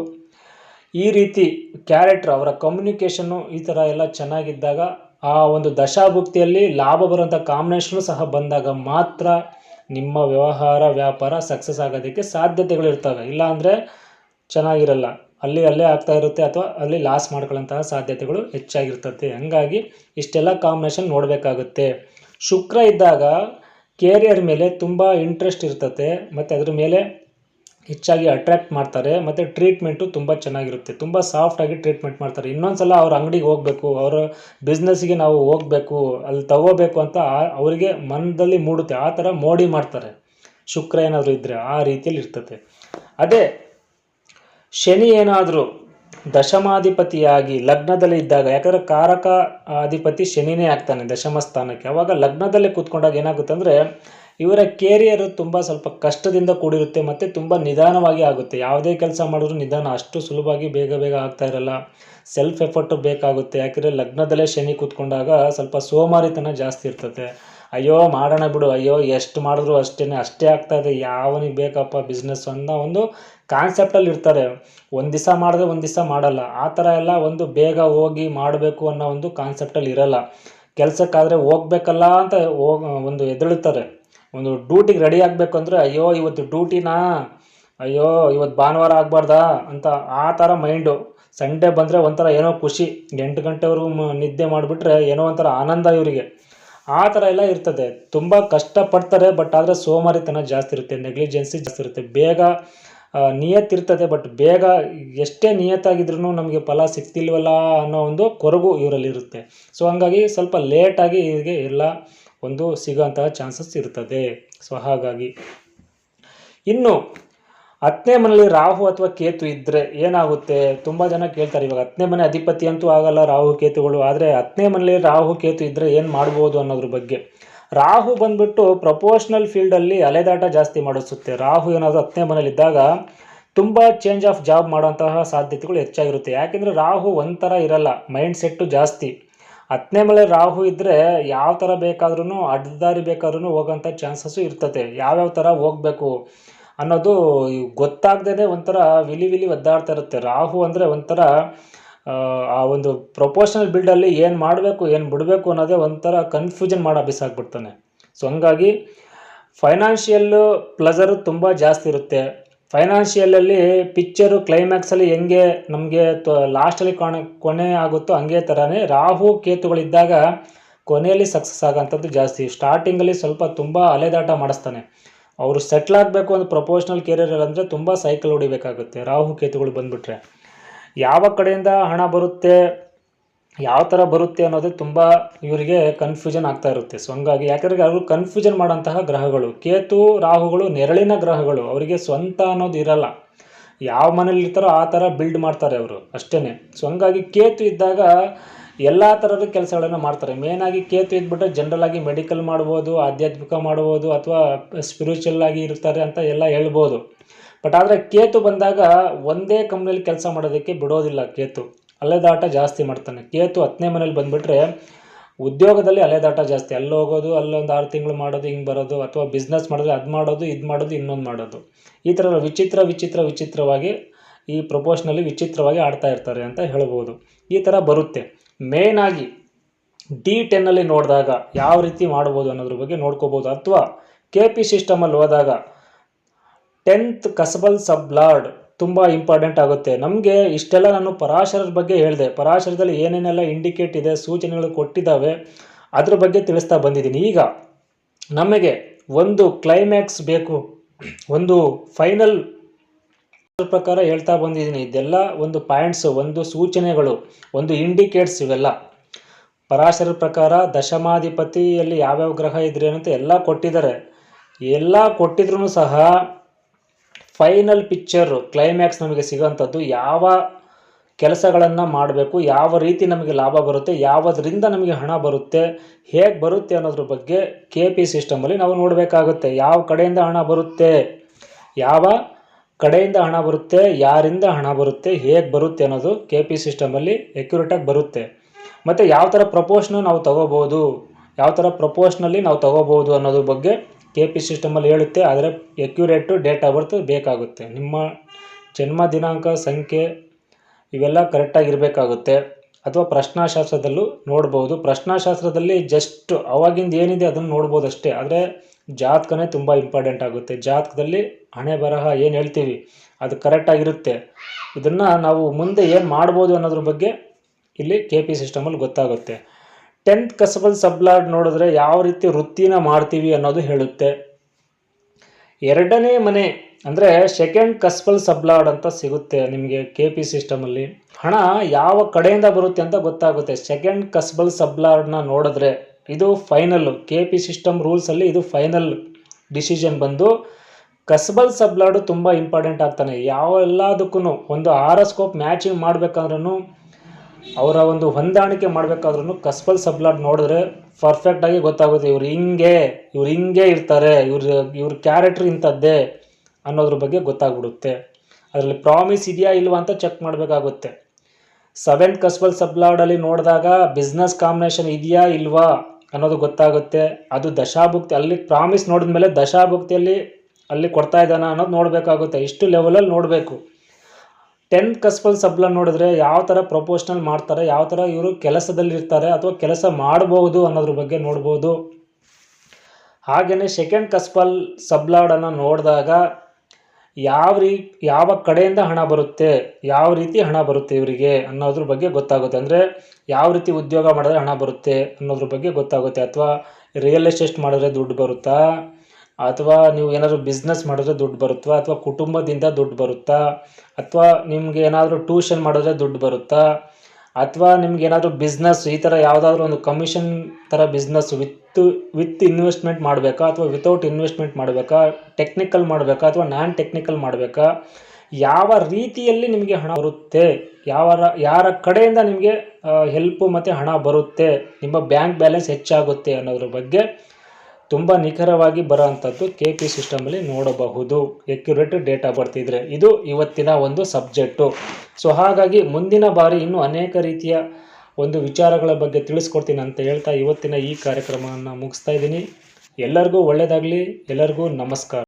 ಈ ರೀತಿ ಕ್ಯಾರೆಕ್ಟ್ರ್ ಅವರ ಕಮ್ಯುನಿಕೇಷನ್ನು ಈ ಥರ ಎಲ್ಲ ಚೆನ್ನಾಗಿದ್ದಾಗ ಆ ಒಂದು ದಶಾಭುಕ್ತಿಯಲ್ಲಿ ಲಾಭ ಬರುವಂಥ ಕಾಂಬಿನೇಷನು ಸಹ ಬಂದಾಗ ಮಾತ್ರ ನಿಮ್ಮ ವ್ಯವಹಾರ, ವ್ಯಾಪಾರ ಸಕ್ಸಸ್ ಆಗೋದಕ್ಕೆ ಸಾಧ್ಯತೆಗಳಿರ್ತವೆ ಇಲ್ಲಾಂದರೆ ಚೆನ್ನಾಗಿರಲ್ಲ. ಅಲ್ಲಿ ಅಲ್ಲೇ ಆಗ್ತಾ ಇರುತ್ತೆ ಅಥವಾ ಅಲ್ಲಿ ಲಾಸ್ ಮಾಡ್ಕೊಳ್ಳೋಂತಹ ಸಾಧ್ಯತೆಗಳು ಹೆಚ್ಚಾಗಿರ್ತದೆ. ಹಂಗಾಗಿ ಇಷ್ಟೆಲ್ಲ ಕಾಂಬಿನೇಷನ್ ನೋಡಬೇಕಾಗುತ್ತೆ. ಶುಕ್ರ ಇದ್ದಾಗ ಕೇರಿಯರ್ ಮೇಲೆ ತುಂಬ ಇಂಟ್ರೆಸ್ಟ್ ಇರ್ತತೆ ಮತ್ತು ಅದ್ರ ಮೇಲೆ ಹೆಚ್ಚಾಗಿ ಅಟ್ರ್ಯಾಕ್ಟ್ ಮಾಡ್ತಾರೆ. ಮತ್ತು ಟ್ರೀಟ್ಮೆಂಟು ತುಂಬ ಚೆನ್ನಾಗಿರುತ್ತೆ. ತುಂಬ ಸಾಫ್ಟಾಗಿ ಟ್ರೀಟ್ಮೆಂಟ್ ಮಾಡ್ತಾರೆ. ಇನ್ನೊಂದು ಸಲ ಅವ್ರ ಅಂಗಡಿಗೆ ಹೋಗಬೇಕು, ಅವರ ಬಿಸ್ನೆಸ್ಸಿಗೆ ನಾವು ಹೋಗಬೇಕು, ಅಲ್ಲಿ ತಗೋಬೇಕು ಅಂತ ಅವರಿಗೆ ಮನದಲ್ಲಿ ಮೂಡುತ್ತೆ. ಆ ಥರ ಮೋಡಿ ಮಾಡ್ತಾರೆ. ಶುಕ್ರ ಏನಾದರೂ ಇದ್ದರೆ ಆ ರೀತಿಯಲ್ಲಿ ಇರ್ತದೆ. ಅದೇ ಶನಿ ಏನಾದರೂ ದಶಮಾಧಿಪತಿಯಾಗಿ ಲಗ್ನದಲ್ಲಿ ಇದ್ದಾಗ, ಯಾಕಂದರೆ ಕಾರಕ ಅಧಿಪತಿ ಶನಿನೇ ಆಗ್ತಾನೆ ದಶಮ ಸ್ಥಾನಕ್ಕೆ. ಅವಾಗ ಲಗ್ನದಲ್ಲೇ ಕೂತ್ಕೊಂಡಾಗ ಏನಾಗುತ್ತೆ ಅಂದರೆ, ಇವರ ಕೇರಿಯರ್ ತುಂಬ ಸ್ವಲ್ಪ ಕಷ್ಟದಿಂದ ಕೂಡಿರುತ್ತೆ, ಮತ್ತು ತುಂಬ ನಿಧಾನವಾಗಿ ಆಗುತ್ತೆ. ಯಾವುದೇ ಕೆಲಸ ಮಾಡಿದ್ರು ನಿಧಾನ ಅಷ್ಟು ಸುಲಭವಾಗಿ ಬೇಗ ಬೇಗ ಆಗ್ತಾ ಇರಲ್ಲ. ಸೆಲ್ಫ್ ಎಫರ್ಟು ಬೇಕಾಗುತ್ತೆ. ಯಾಕಂದರೆ ಲಗ್ನದಲ್ಲೇ ಶನಿ ಕೂತ್ಕೊಂಡಾಗ ಸ್ವಲ್ಪ ಸೋಮಾರಿತನ ಜಾಸ್ತಿ ಇರ್ತದೆ. ಅಯ್ಯೋ, ಮಾಡೋಣ ಬಿಡು. ಅಯ್ಯೋ, ಎಷ್ಟು ಮಾಡಿದ್ರು ಅಷ್ಟೇ ಅಷ್ಟೇ ಆಗ್ತಾ ಇದೆ. ಯಾವನಿಗೆ ಬೇಕಪ್ಪ ಬಿಸ್ನೆಸ್ ಅನ್ನೋ ಒಂದು ಕಾನ್ಸೆಪ್ಟಲ್ಲಿ ಇರ್ತಾರೆ. ಒಂದು ದಿವಸ ಮಾಡಿದ್ರೆ ಒಂದು ದಿವಸ ಮಾಡಲ್ಲ. ಆ ಥರ ಎಲ್ಲ ಒಂದು ಬೇಗ ಹೋಗಿ ಮಾಡಬೇಕು ಅನ್ನೋ ಒಂದು ಕಾನ್ಸೆಪ್ಟಲ್ಲಿ ಇರಲ್ಲ. ಕೆಲಸಕ್ಕಾದರೆ ಹೋಗ್ಬೇಕಲ್ಲ ಅಂತ ಒಂದು ಎದ್ದೇಳುತ್ತಾರೆ ಒಂದು ಡ್ಯೂಟಿಗೆ ರೆಡಿ ಆಗಬೇಕು ಅಂದರೆ, ಅಯ್ಯೋ, ಇವತ್ತು ಡ್ಯೂಟಿನಾ ಅಯ್ಯೋ, ಇವತ್ತು ಭಾನುವಾರ ಆಗಬಾರ್ದಾ? ಅಂತ ಆ ಥರ ಮೈಂಡು ಸಂಡೇ ಬಂದರೆ ಒಂಥರ ಏನೋ ಖುಷಿ. ಎಂಟು ಗಂಟೆವರೆಗೂ ನಿದ್ದೆ ಮಾಡಿಬಿಟ್ರೆ ಏನೋ ಒಂಥರ ಆನಂದ ಇವರಿಗೆ. ಆ ಥರ ಎಲ್ಲ ಇರ್ತದೆ. ತುಂಬ ಕಷ್ಟಪಡ್ತಾರೆ ಬಟ್ ಆದರೆ ಸೋಮಾರಿತನ ಜಾಸ್ತಿ ಇರುತ್ತೆ. ನೆಗ್ಲಿಜೆನ್ಸಿ ಜಾಸ್ತಿ ಇರುತ್ತೆ. ಬೇಗ ನಿಯತ್ತಿರ್ತದೆ ಬಟ್ ಬೇಗ ಎಷ್ಟೇ ನಿಯತ್ತಾಗಿದ್ರೂ ನಮಗೆ ಫಲ ಸಿಗ್ತಿಲ್ವಲ್ಲ ಅನ್ನೋ ಒಂದು ಕೊರಗು ಇವರಲ್ಲಿರುತ್ತೆ ಸೊ ಹಂಗಾಗಿ ಸ್ವಲ್ಪ ಲೇಟಾಗಿ ಇವರಿಗೆ ಎಲ್ಲ ಒಂದು ಸಿಗೋಂತಹ ಚಾನ್ಸಸ್ ಇರ್ತದೆ. ಸೊ ಹಾಗಾಗಿ ಇನ್ನು ಹತ್ತನೇ ಮನೆಯಲ್ಲಿ ರಾಹು ಅಥವಾ ಕೇತು ಇದ್ದರೆ ಏನಾಗುತ್ತೆ? ತುಂಬ ಜನ ಕೇಳ್ತಾರೆ, ಇವಾಗ ಹತ್ತನೇ ಮನೆ ಅಧಿಪತಿ ಅಂತೂ ಆಗಲ್ಲ, ರಾಹು ಕೇತುಗಳು, ಆದರೆ ಹತ್ತನೇ ಮನೆಯಲ್ಲಿ ರಾಹು ಕೇತು ಇದ್ದರೆ ಏನು ಮಾಡ್ಬೋದು ಅನ್ನೋದ್ರ ಬಗ್ಗೆ. ರಾಹು ಬಂದ್ಬಿಟ್ಟು ಪ್ರಪೋರ್ಷನಲ್ ಫೀಲ್ಡಲ್ಲಿ ಅಲೆದಾಟ ಜಾಸ್ತಿ ಮಾಡಿಸುತ್ತೆ. ರಾಹು ಏನಾದರೂ ಹತ್ತನೇ ಮನೇಲಿದ್ದಾಗ ತುಂಬ ಚೇಂಜ್ ಆಫ್ ಜಾಬ್ ಮಾಡುವಂತಹ ಸಾಧ್ಯತೆಗಳು ಹೆಚ್ಚಾಗಿರುತ್ತೆ. ಯಾಕೆಂದರೆ ರಾಹು ಒಂಥರ ಇರಲ್ಲ ಮೈಂಡ್ ಸೆಟ್ಟು ಜಾಸ್ತಿ. ಹತ್ತನೇ ಮಳೆ ರಾಹು ಇದ್ದರೆ ಯಾವ ಥರ ಬೇಕಾದ್ರೂ ಅಡ್ಡದಾರಿ ಬೇಕಾದ್ರೂ ಹೋಗೋಂಥ ಚಾನ್ಸಸ್ಸು ಇರ್ತದೆ. ಯಾವ್ಯಾವ ಥರ ಹೋಗಬೇಕು ಅನ್ನೋದು ಗೊತ್ತಾಗ್ದೇ ಒಂಥರ ವಿಲಿ ವಿಲಿ ಒದ್ದಾಡ್ತಾ ಇರುತ್ತೆ. ರಾಹು ಅಂದರೆ ಒಂಥರ ಆ, ಒಂದು ಪ್ರೊಪೋಷನಲ್ ಬಿಲ್ಡಲ್ಲಿ ಏನು ಮಾಡಬೇಕು ಏನು ಬಿಡಬೇಕು ಅನ್ನೋದೇ ಒಂಥರ ಕನ್ಫ್ಯೂಷನ್ ಮಾಡೋ ಬಿಸಾಕ್ಬಿಡ್ತಾನೆ ಸೊ ಹಂಗಾಗಿ ಫೈನಾನ್ಷಿಯಲ್ಲು ಪ್ಲಸರು ತುಂಬ ಜಾಸ್ತಿ ಇರುತ್ತೆ. ಫೈನಾನ್ಷಿಯಲಲ್ಲಿ ಪಿಕ್ಚರು ಕ್ಲೈಮ್ಯಾಕ್ಸಲ್ಲಿ ಹೆಂಗೆ ನಮಗೆ ಲಾಸ್ಟಲ್ಲಿ ಕೊನೆ ಕೊನೆ ಆಗುತ್ತೋ ಹಂಗೆ ಥರನೇ ರಾಹು ಕೇತುಗಳಿದ್ದಾಗ ಕೊನೆಯಲ್ಲಿ ಸಕ್ಸಸ್ ಆಗೋಂಥದ್ದು ಜಾಸ್ತಿ. ಸ್ಟಾರ್ಟಿಂಗಲ್ಲಿ ಸ್ವಲ್ಪ ತುಂಬ ಅಲೆದಾಟ ಮಾಡಿಸ್ತಾನೆ. ಅವರು ಸೆಟ್ಲ್ ಆಗಬೇಕು ಒಂದು ಪ್ರೊಪೋಷನಲ್ ಕೆರಿಯರ್ ಅಂದರೆ ತುಂಬ ಸೈಕಲ್ ಹೊಡಿಬೇಕಾಗುತ್ತೆ. ರಾಹು ಕೇತುಗಳು ಬಂದುಬಿಟ್ರೆ. ಯಾವ ಕಡೆಯಿಂದ ಹಣ ಬರುತ್ತೆ, ಯಾವ ಥರ ಬರುತ್ತೆ ಅನ್ನೋದೇ ತುಂಬ ಇವರಿಗೆ ಕನ್ಫ್ಯೂಷನ್ ಆಗ್ತಾ ಇರುತ್ತೆ. ಸೊ ಹಂಗಾಗಿ ಯಾಕಂದರೆ ಅವರು ಕನ್ಫ್ಯೂಷನ್ ಮಾಡೋಂತಹ ಗ್ರಹಗಳು, ಕೇತು, ರಾಹುಗಳು, ನೆರಳಿನ ಗ್ರಹಗಳು, ಅವರಿಗೆ ಸ್ವಂತ ಅನ್ನೋದು ಇರಲ್ಲ. ಯಾವ ಮನೇಲಿ ಇರ್ತಾರೋ ಆ ಥರ ಬಿಲ್ಡ್ ಮಾಡ್ತಾರೆ ಅವರು ಅಷ್ಟೇ ಸೊ ಹಂಗಾಗಿ ಕೇತು ಇದ್ದಾಗ ಎಲ್ಲ ಥರದ ಕೆಲಸಗಳನ್ನು ಮಾಡ್ತಾರೆ. ಮೇನಾಗಿ ಕೇತು ಇದ್ಬಿಟ್ಟು ಜನರಲ್ ಆಗಿ ಮೆಡಿಕಲ್ ಮಾಡ್ಬೋದು, ಆಧ್ಯಾತ್ಮಿಕ ಮಾಡ್ಬೋದು, ಅಥವಾ ಸ್ಪಿರಿಚುವಲ್ ಆಗಿ ಇರ್ತಾರೆ ಅಂತ ಎಲ್ಲ ಹೇಳ್ಬೋದು. ಬಟ್ ಆದರೆ ಕೇತು ಬಂದಾಗ ಒಂದೇ ಕಂಪ್ನಿಯಲ್ಲಿ ಕೆಲಸ ಮಾಡೋದಕ್ಕೆ ಬಿಡೋದಿಲ್ಲ ಕೇತು. ಅಲೆದಾಟ ಜಾಸ್ತಿ ಮಾಡ್ತಾನೆ. ಕೇತು ಹತ್ತನೇ ಮನೇಲಿ ಬಂದುಬಿಟ್ರೆ ಉದ್ಯೋಗದಲ್ಲಿ ಅಲೆದಾಟ ಜಾಸ್ತಿ. ಅಲ್ಲಿ ಹೋಗೋದು ಅಲ್ಲೊಂದು ಆರು ತಿಂಗಳು ಮಾಡೋದು, ಹಿಂಗೆ ಬರೋದು, ಅಥವಾ ಬಿಸ್ನೆಸ್ ಮಾಡಿದ್ರೆ ಅದು ಮಾಡೋದು, ಇದು ಮಾಡೋದು, ಇನ್ನೊಂದು ಮಾಡೋದು. ಈ ಥರ ವಿಚಿತ್ರ ವಿಚಿತ್ರ, ವಿಚಿತ್ರವಾಗಿ ಈ ಪ್ರಪೋಷನಲ್ಲಿ ವಿಚಿತ್ರವಾಗಿ ಆಡ್ತಾ ಇರ್ತಾರೆ ಅಂತ ಹೇಳ್ಬೋದು. ಈ ಥರ ಬರುತ್ತೆ. ಮೇಯ್ನಾಗಿ ಡಿ ಟೆನ್ನಲ್ಲಿ ನೋಡಿದಾಗ ಯಾವ ರೀತಿ ಮಾಡ್ಬೋದು ಅನ್ನೋದ್ರ ಬಗ್ಗೆ ನೋಡ್ಕೋಬೋದು. ಅಥವಾ ಕೆ ಪಿ ಸಿಸ್ಟಮಲ್ಲಿ ಹೋದಾಗ ಟೆಂತ್ ಕಸಬಲ್ ಸಬ್ ಲಾರ್ಡ್ ತುಂಬ ಇಂಪಾರ್ಟೆಂಟ್ ಆಗುತ್ತೆ. ನಮಗೆ ಇಷ್ಟೆಲ್ಲ ನಾನು ಪರಾಶರರ ಬಗ್ಗೆ ಹೇಳಿದೆ. ಪರಾಶರದಲ್ಲಿ ಏನೇನೆಲ್ಲ ಇಂಡಿಕೇಟ್ ಇದೆ, ಸೂಚನೆಗಳು ಕೊಟ್ಟಿದ್ದಾವೆ, ಅದ್ರ ಬಗ್ಗೆ ತಿಳಿಸ್ತಾ ಬಂದಿದ್ದೀನಿ. ಈಗ ನಮಗೆ ಒಂದು ಕ್ಲೈಮ್ಯಾಕ್ಸ್ ಬೇಕು. ಒಂದು ಫೈನಲ್ ಪ್ರಕಾರ ಹೇಳ್ತಾ ಬಂದಿದ್ದೀನಿ. ಇದೆಲ್ಲ ಒಂದು ಪಾಯಿಂಟ್ಸು ಒಂದು ಸೂಚನೆಗಳು, ಒಂದು ಇಂಡಿಕೇಟ್ಸ್ ಇವೆಲ್ಲ. ಪರಾಶರ ಪ್ರಕಾರ ದಶಮಾಧಿಪತಿಯಲ್ಲಿ ಯಾವ್ಯಾವ ಗ್ರಹ ಇದ್ರೆ ಅಂತ ಎಲ್ಲ ಕೊಟ್ಟಿದ್ದಾರೆ. ಎಲ್ಲ ಕೊಟ್ಟಿದ್ರೂ ಸಹ ಫೈನಲ್ ಪಿಕ್ಚರು ಕ್ಲೈಮ್ಯಾಕ್ಸ್ ನಮಗೆ ಸಿಗೋಂಥದ್ದು ಯಾವ ಕೆಲಸಗಳನ್ನು ಮಾಡಬೇಕು, ಯಾವ ರೀತಿ ನಮಗೆ ಲಾಭ ಬರುತ್ತೆ, ಯಾವುದರಿಂದ ನಮಗೆ ಹಣ ಬರುತ್ತೆ, ಹೇಗೆ ಬರುತ್ತೆ ಅನ್ನೋದ್ರ ಬಗ್ಗೆ ಕೆ ಪಿ ಸಿಸ್ಟಮಲ್ಲಿ ನಾವು ನೋಡಬೇಕಾಗುತ್ತೆ. ಯಾವ ಕಡೆಯಿಂದ ಹಣ ಬರುತ್ತೆ, ಯಾವ ಕಡೆಯಿಂದ ಹಣ ಬರುತ್ತೆ, ಯಾರಿಂದ ಹಣ ಬರುತ್ತೆ, ಹೇಗೆ ಬರುತ್ತೆ ಅನ್ನೋದು ಕೆ ಪಿ ಸಿಸ್ಟಮಲ್ಲಿ ಎಕ್ಯುರೇಟಾಗಿ ಬರುತ್ತೆ. ಮತ್ತು ಯಾವ ಥರ ಪ್ರಪೋಷನ್ ನಾವು ತಗೋಬೋದು, ಯಾವ ಥರ ಪ್ರಪೋಷನಲ್ಲಿ ನಾವು ತಗೋಬೋದು ಅನ್ನೋದ್ರ ಬಗ್ಗೆ ಕೆ ಪಿ ಸಿಸ್ಟಮಲ್ಲಿ ಹೇಳುತ್ತೆ, ಆದರೆ ಎಕ್ಯುರೇಟು ಡೇಟ್ ಆಫ್ ಬರ್ತ್ ಬೇಕಾಗುತ್ತೆ. ನಿಮ್ಮ ಜನ್ಮ ದಿನಾಂಕ, ಸಂಖ್ಯೆ ಇವೆಲ್ಲ ಕರೆಕ್ಟಾಗಿರಬೇಕಾಗುತ್ತೆ ಅಥವಾ ಪ್ರಶ್ನಾಶಾಸ್ತ್ರದಲ್ಲೂ ನೋಡ್ಬೋದು. ಪ್ರಶ್ನಾಶಾಸ್ತ್ರದಲ್ಲಿ ಜಸ್ಟ್ ಅವಾಗಿಂದ ಏನಿದೆ ಅದನ್ನು ನೋಡ್ಬೋದು ಅಷ್ಟೇ. ಆದರೆ ಜಾತಕನೇ ತುಂಬ ಇಂಪಾರ್ಟೆಂಟ್ ಆಗುತ್ತೆ. ಜಾತಕದಲ್ಲಿ ಹಣೆ, ಬರಹ ಏನು ಹೇಳ್ತೀವಿ, ಅದು ಕರೆಕ್ಟಾಗಿರುತ್ತೆ ಇದನ್ನು ನಾವು ಮುಂದೆ ಏನು ಮಾಡ್ಬೋದು ಅನ್ನೋದ್ರ ಬಗ್ಗೆ ಇಲ್ಲಿ ಕೆ ಪಿ ಸಿಸ್ಟಮಲ್ಲಿ ಗೊತ್ತಾಗುತ್ತೆ. ಟೆಂತ್ ಕಸಬಲ್ ಸಬ್ಲಾಡ್ ನೋಡಿದ್ರೆ ಯಾವ ರೀತಿ ವೃತ್ತಿನ ಮಾಡ್ತೀವಿ ಅನ್ನೋದು ಹೇಳುತ್ತೆ. ಎರಡನೇ ಮನೆ ಅಂದರೆ ಸೆಕೆಂಡ್ ಕಸ್ಬಲ್ ಸಬ್ಲಾಡ್ ಅಂತ ಸಿಗುತ್ತೆ ನಿಮಗೆ ಕೆ ಪಿ ಸಿಸ್ಟಮಲ್ಲಿ ಹಣ ಯಾವ ಕಡೆಯಿಂದ ಬರುತ್ತೆ ಅಂತ ಗೊತ್ತಾಗುತ್ತೆ. ಸೆಕೆಂಡ್ ಕಸ್ಬಲ್ ಸಬ್ಲಾಡ್ನ ನೋಡಿದ್ರೆ ಇದು ಫೈನಲ್ ಕೆ ಪಿ ಸಿಸ್ಟಮ್ ರೂಲ್ಸಲ್ಲಿ ಇದು ಫೈನಲ್ ಡಿಸಿಷನ್ ಬಂದು ಕಸ್ಬಲ್ ಸಬ್ಲಾಡು ತುಂಬ ಇಂಪಾರ್ಟೆಂಟ್ ಆಗ್ತಾನೆ. ಯಾವ ಎಲ್ಲದಕ್ಕೂ ಒಂದು ಆರಸ್ಕೋಪ್ ಮ್ಯಾಚಿಂಗ್ ಮಾಡಬೇಕಂದ್ರೂ ಅವರ ಒಂದು ಹೊಂದಾಣಿಕೆ ಮಾಡಬೇಕಾದ್ರೂ ಕಸ್ಬಲ್ ಸಬ್ಲಾಡ್ ನೋಡಿದ್ರೆ ಪರ್ಫೆಕ್ಟಾಗಿ ಗೊತ್ತಾಗುತ್ತೆ, ಇವ್ರು ಹಿಂಗೆ ಇವ್ರು ಹಿಂಗೆ ಇರ್ತಾರೆ, ಇವ್ರ ಇವ್ರ ಕ್ಯಾರೆಕ್ಟ್ರ್ ಇಂಥದ್ದೇ ಅನ್ನೋದ್ರ ಬಗ್ಗೆ ಗೊತ್ತಾಗ್ಬಿಡುತ್ತೆ. ಅದರಲ್ಲಿ ಪ್ರಾಮಿಸ್ ಇದೆಯಾ ಇಲ್ವಾ ಅಂತ ಚೆಕ್ ಮಾಡಬೇಕಾಗುತ್ತೆ. ಸೆವೆಂತ್ ಕಸ್ಬಲ್ ಸಬ್ಲಾಡಲ್ಲಿ ನೋಡಿದಾಗ ಬಿಸ್ನೆಸ್ ಕಾಂಬಿನೇಷನ್ ಇದೆಯಾ ಇಲ್ವಾ ಅನ್ನೋದು ಗೊತ್ತಾಗುತ್ತೆ. ಅದು ದಶಾಭುಕ್ತಿ, ಅಲ್ಲಿ ಪ್ರಾಮಿಸ್ ನೋಡಿದ ಮೇಲೆ ದಶಾಭುಕ್ತಿಯಲ್ಲಿ ಅಲ್ಲಿ ಕೊಡ್ತಾ ಇದ್ದಾನ ಅನ್ನೋದು ನೋಡಬೇಕಾಗುತ್ತೆ. ಇಷ್ಟು ಲೆವೆಲಲ್ಲಿ ನೋಡಬೇಕು. ಟೆಂತ್ ಕಸ್ಬಲ್ ಸಬ್ಲ ನೋಡಿದ್ರೆ ಯಾವ ಥರ ಪ್ರಪೋಷನಲ್ ಮಾಡ್ತಾರೆ, ಯಾವ ಥರ ಇವರು ಕೆಲಸದಲ್ಲಿ ಇರ್ತಾರೆ ಅಥವಾ ಕೆಲಸ ಮಾಡಬಹುದು ಅನ್ನೋದ್ರ ಬಗ್ಗೆ ನೋಡ್ಬೋದು. ಹಾಗೆಯೇ ಸೆಕೆಂಡ್ ಕಸ್ಬಲ್ ಸಬ್ಲಾಡನ್ನು ನೋಡಿದಾಗ ಯಾವ ರೀ, ಯಾವ ಕಡೆಯಿಂದ ಹಣ ಬರುತ್ತೆ, ಯಾವ ರೀತಿ ಹಣ ಬರುತ್ತೆ ಇವರಿಗೆ ಅನ್ನೋದ್ರ ಬಗ್ಗೆ ಗೊತ್ತಾಗುತ್ತೆ. ಅಂದರೆ ಯಾವ ರೀತಿ ಉದ್ಯೋಗ ಮಾಡಿದ್ರೆ ಹಣ ಬರುತ್ತೆ ಅನ್ನೋದ್ರ ಬಗ್ಗೆ ಗೊತ್ತಾಗುತ್ತೆ. ಅಥವಾ ರಿಯಲ್ ಎಸ್ಟೇಟ್ ಮಾಡಿದ್ರೆ ದುಡ್ಡು ಬರುತ್ತಾ ಅಥವಾ ನೀವು ಏನಾದರೂ ಬಿಸ್ನೆಸ್ ಮಾಡಿದ್ರೆ ದುಡ್ಡು ಬರುತ್ತಾ? ಅಥವಾ ಕುಟುಂಬದಿಂದ ದುಡ್ಡು ಬರುತ್ತಾ? ಅಥವಾ ನಿಮ್ಗೆ ಏನಾದರೂ ಟ್ಯೂಷನ್ ಮಾಡಿದ್ರೆ ದುಡ್ಡು ಬರುತ್ತಾ? ಅಥವಾ ನಿಮ್ಗೆ ಏನಾದರೂ ಬಿಸ್ನೆಸ್ ಈ ಥರ ಯಾವುದಾದ್ರೂ ಒಂದು ಕಮಿಷನ್ ಥರ ಬಿಸ್ನೆಸ್ ವಿತ್ ವಿತ್ ಇನ್ವೆಸ್ಟ್ಮೆಂಟ್ ಮಾಡಬೇಕಾ? ಅಥವಾ ವಿತೌಟ್ ಇನ್ವೆಸ್ಟ್ಮೆಂಟ್ ಮಾಡಬೇಕಾ? ಟೆಕ್ನಿಕಲ್ ಮಾಡಬೇಕಾ? ಅಥವಾ ನಾನ್ ಟೆಕ್ನಿಕಲ್ ಮಾಡಬೇಕಾ? ಯಾವ ರೀತಿಯಲ್ಲಿ ನಿಮಗೆ ಹಣ ಬರುತ್ತೆ? ಯಾವ ಯಾರ ಕಡೆಯಿಂದ ನಿಮಗೆ ಹೆಲ್ಪು ಮತ್ತು ಹಣ ಬರುತ್ತೆ? ನಿಮ್ಮ ಬ್ಯಾಂಕ್ ಬ್ಯಾಲೆನ್ಸ್ ಹೆಚ್ಚಾಗುತ್ತೆ ಅನ್ನೋದ್ರ ಬಗ್ಗೆ ತುಂಬ ನಿಖರವಾಗಿ ಬರೋ ಅಂಥದ್ದು ಕೆ ಪಿ ಸಿಸ್ಟಮಲ್ಲಿ ನೋಡಬಹುದು. ಎಕ್ಯುರೇಟ್ ಡೇಟಾ ಬರ್ತಿದ್ರೆ ಇದು ಇವತ್ತಿನ ಒಂದು ಸಬ್ಜೆಕ್ಟು ಸೊ ಹಾಗಾಗಿ ಮುಂದಿನ ಬಾರಿ ಇನ್ನೂ ಅನೇಕ ರೀತಿಯ ಒಂದು ವಿಚಾರಗಳ ಬಗ್ಗೆ ತಿಳಿಸ್ಕೊಡ್ತೀನಿ ಅಂತ ಹೇಳ್ತಾ ಇವತ್ತಿನ ಈ ಕಾರ್ಯಕ್ರಮವನ್ನು ಮುಗಿಸ್ತಾ ಇದ್ದೀನಿ. ಎಲ್ಲರಿಗೂ ಒಳ್ಳೆಯದಾಗಲಿ ಎಲ್ಲರಿಗೂ ನಮಸ್ಕಾರ.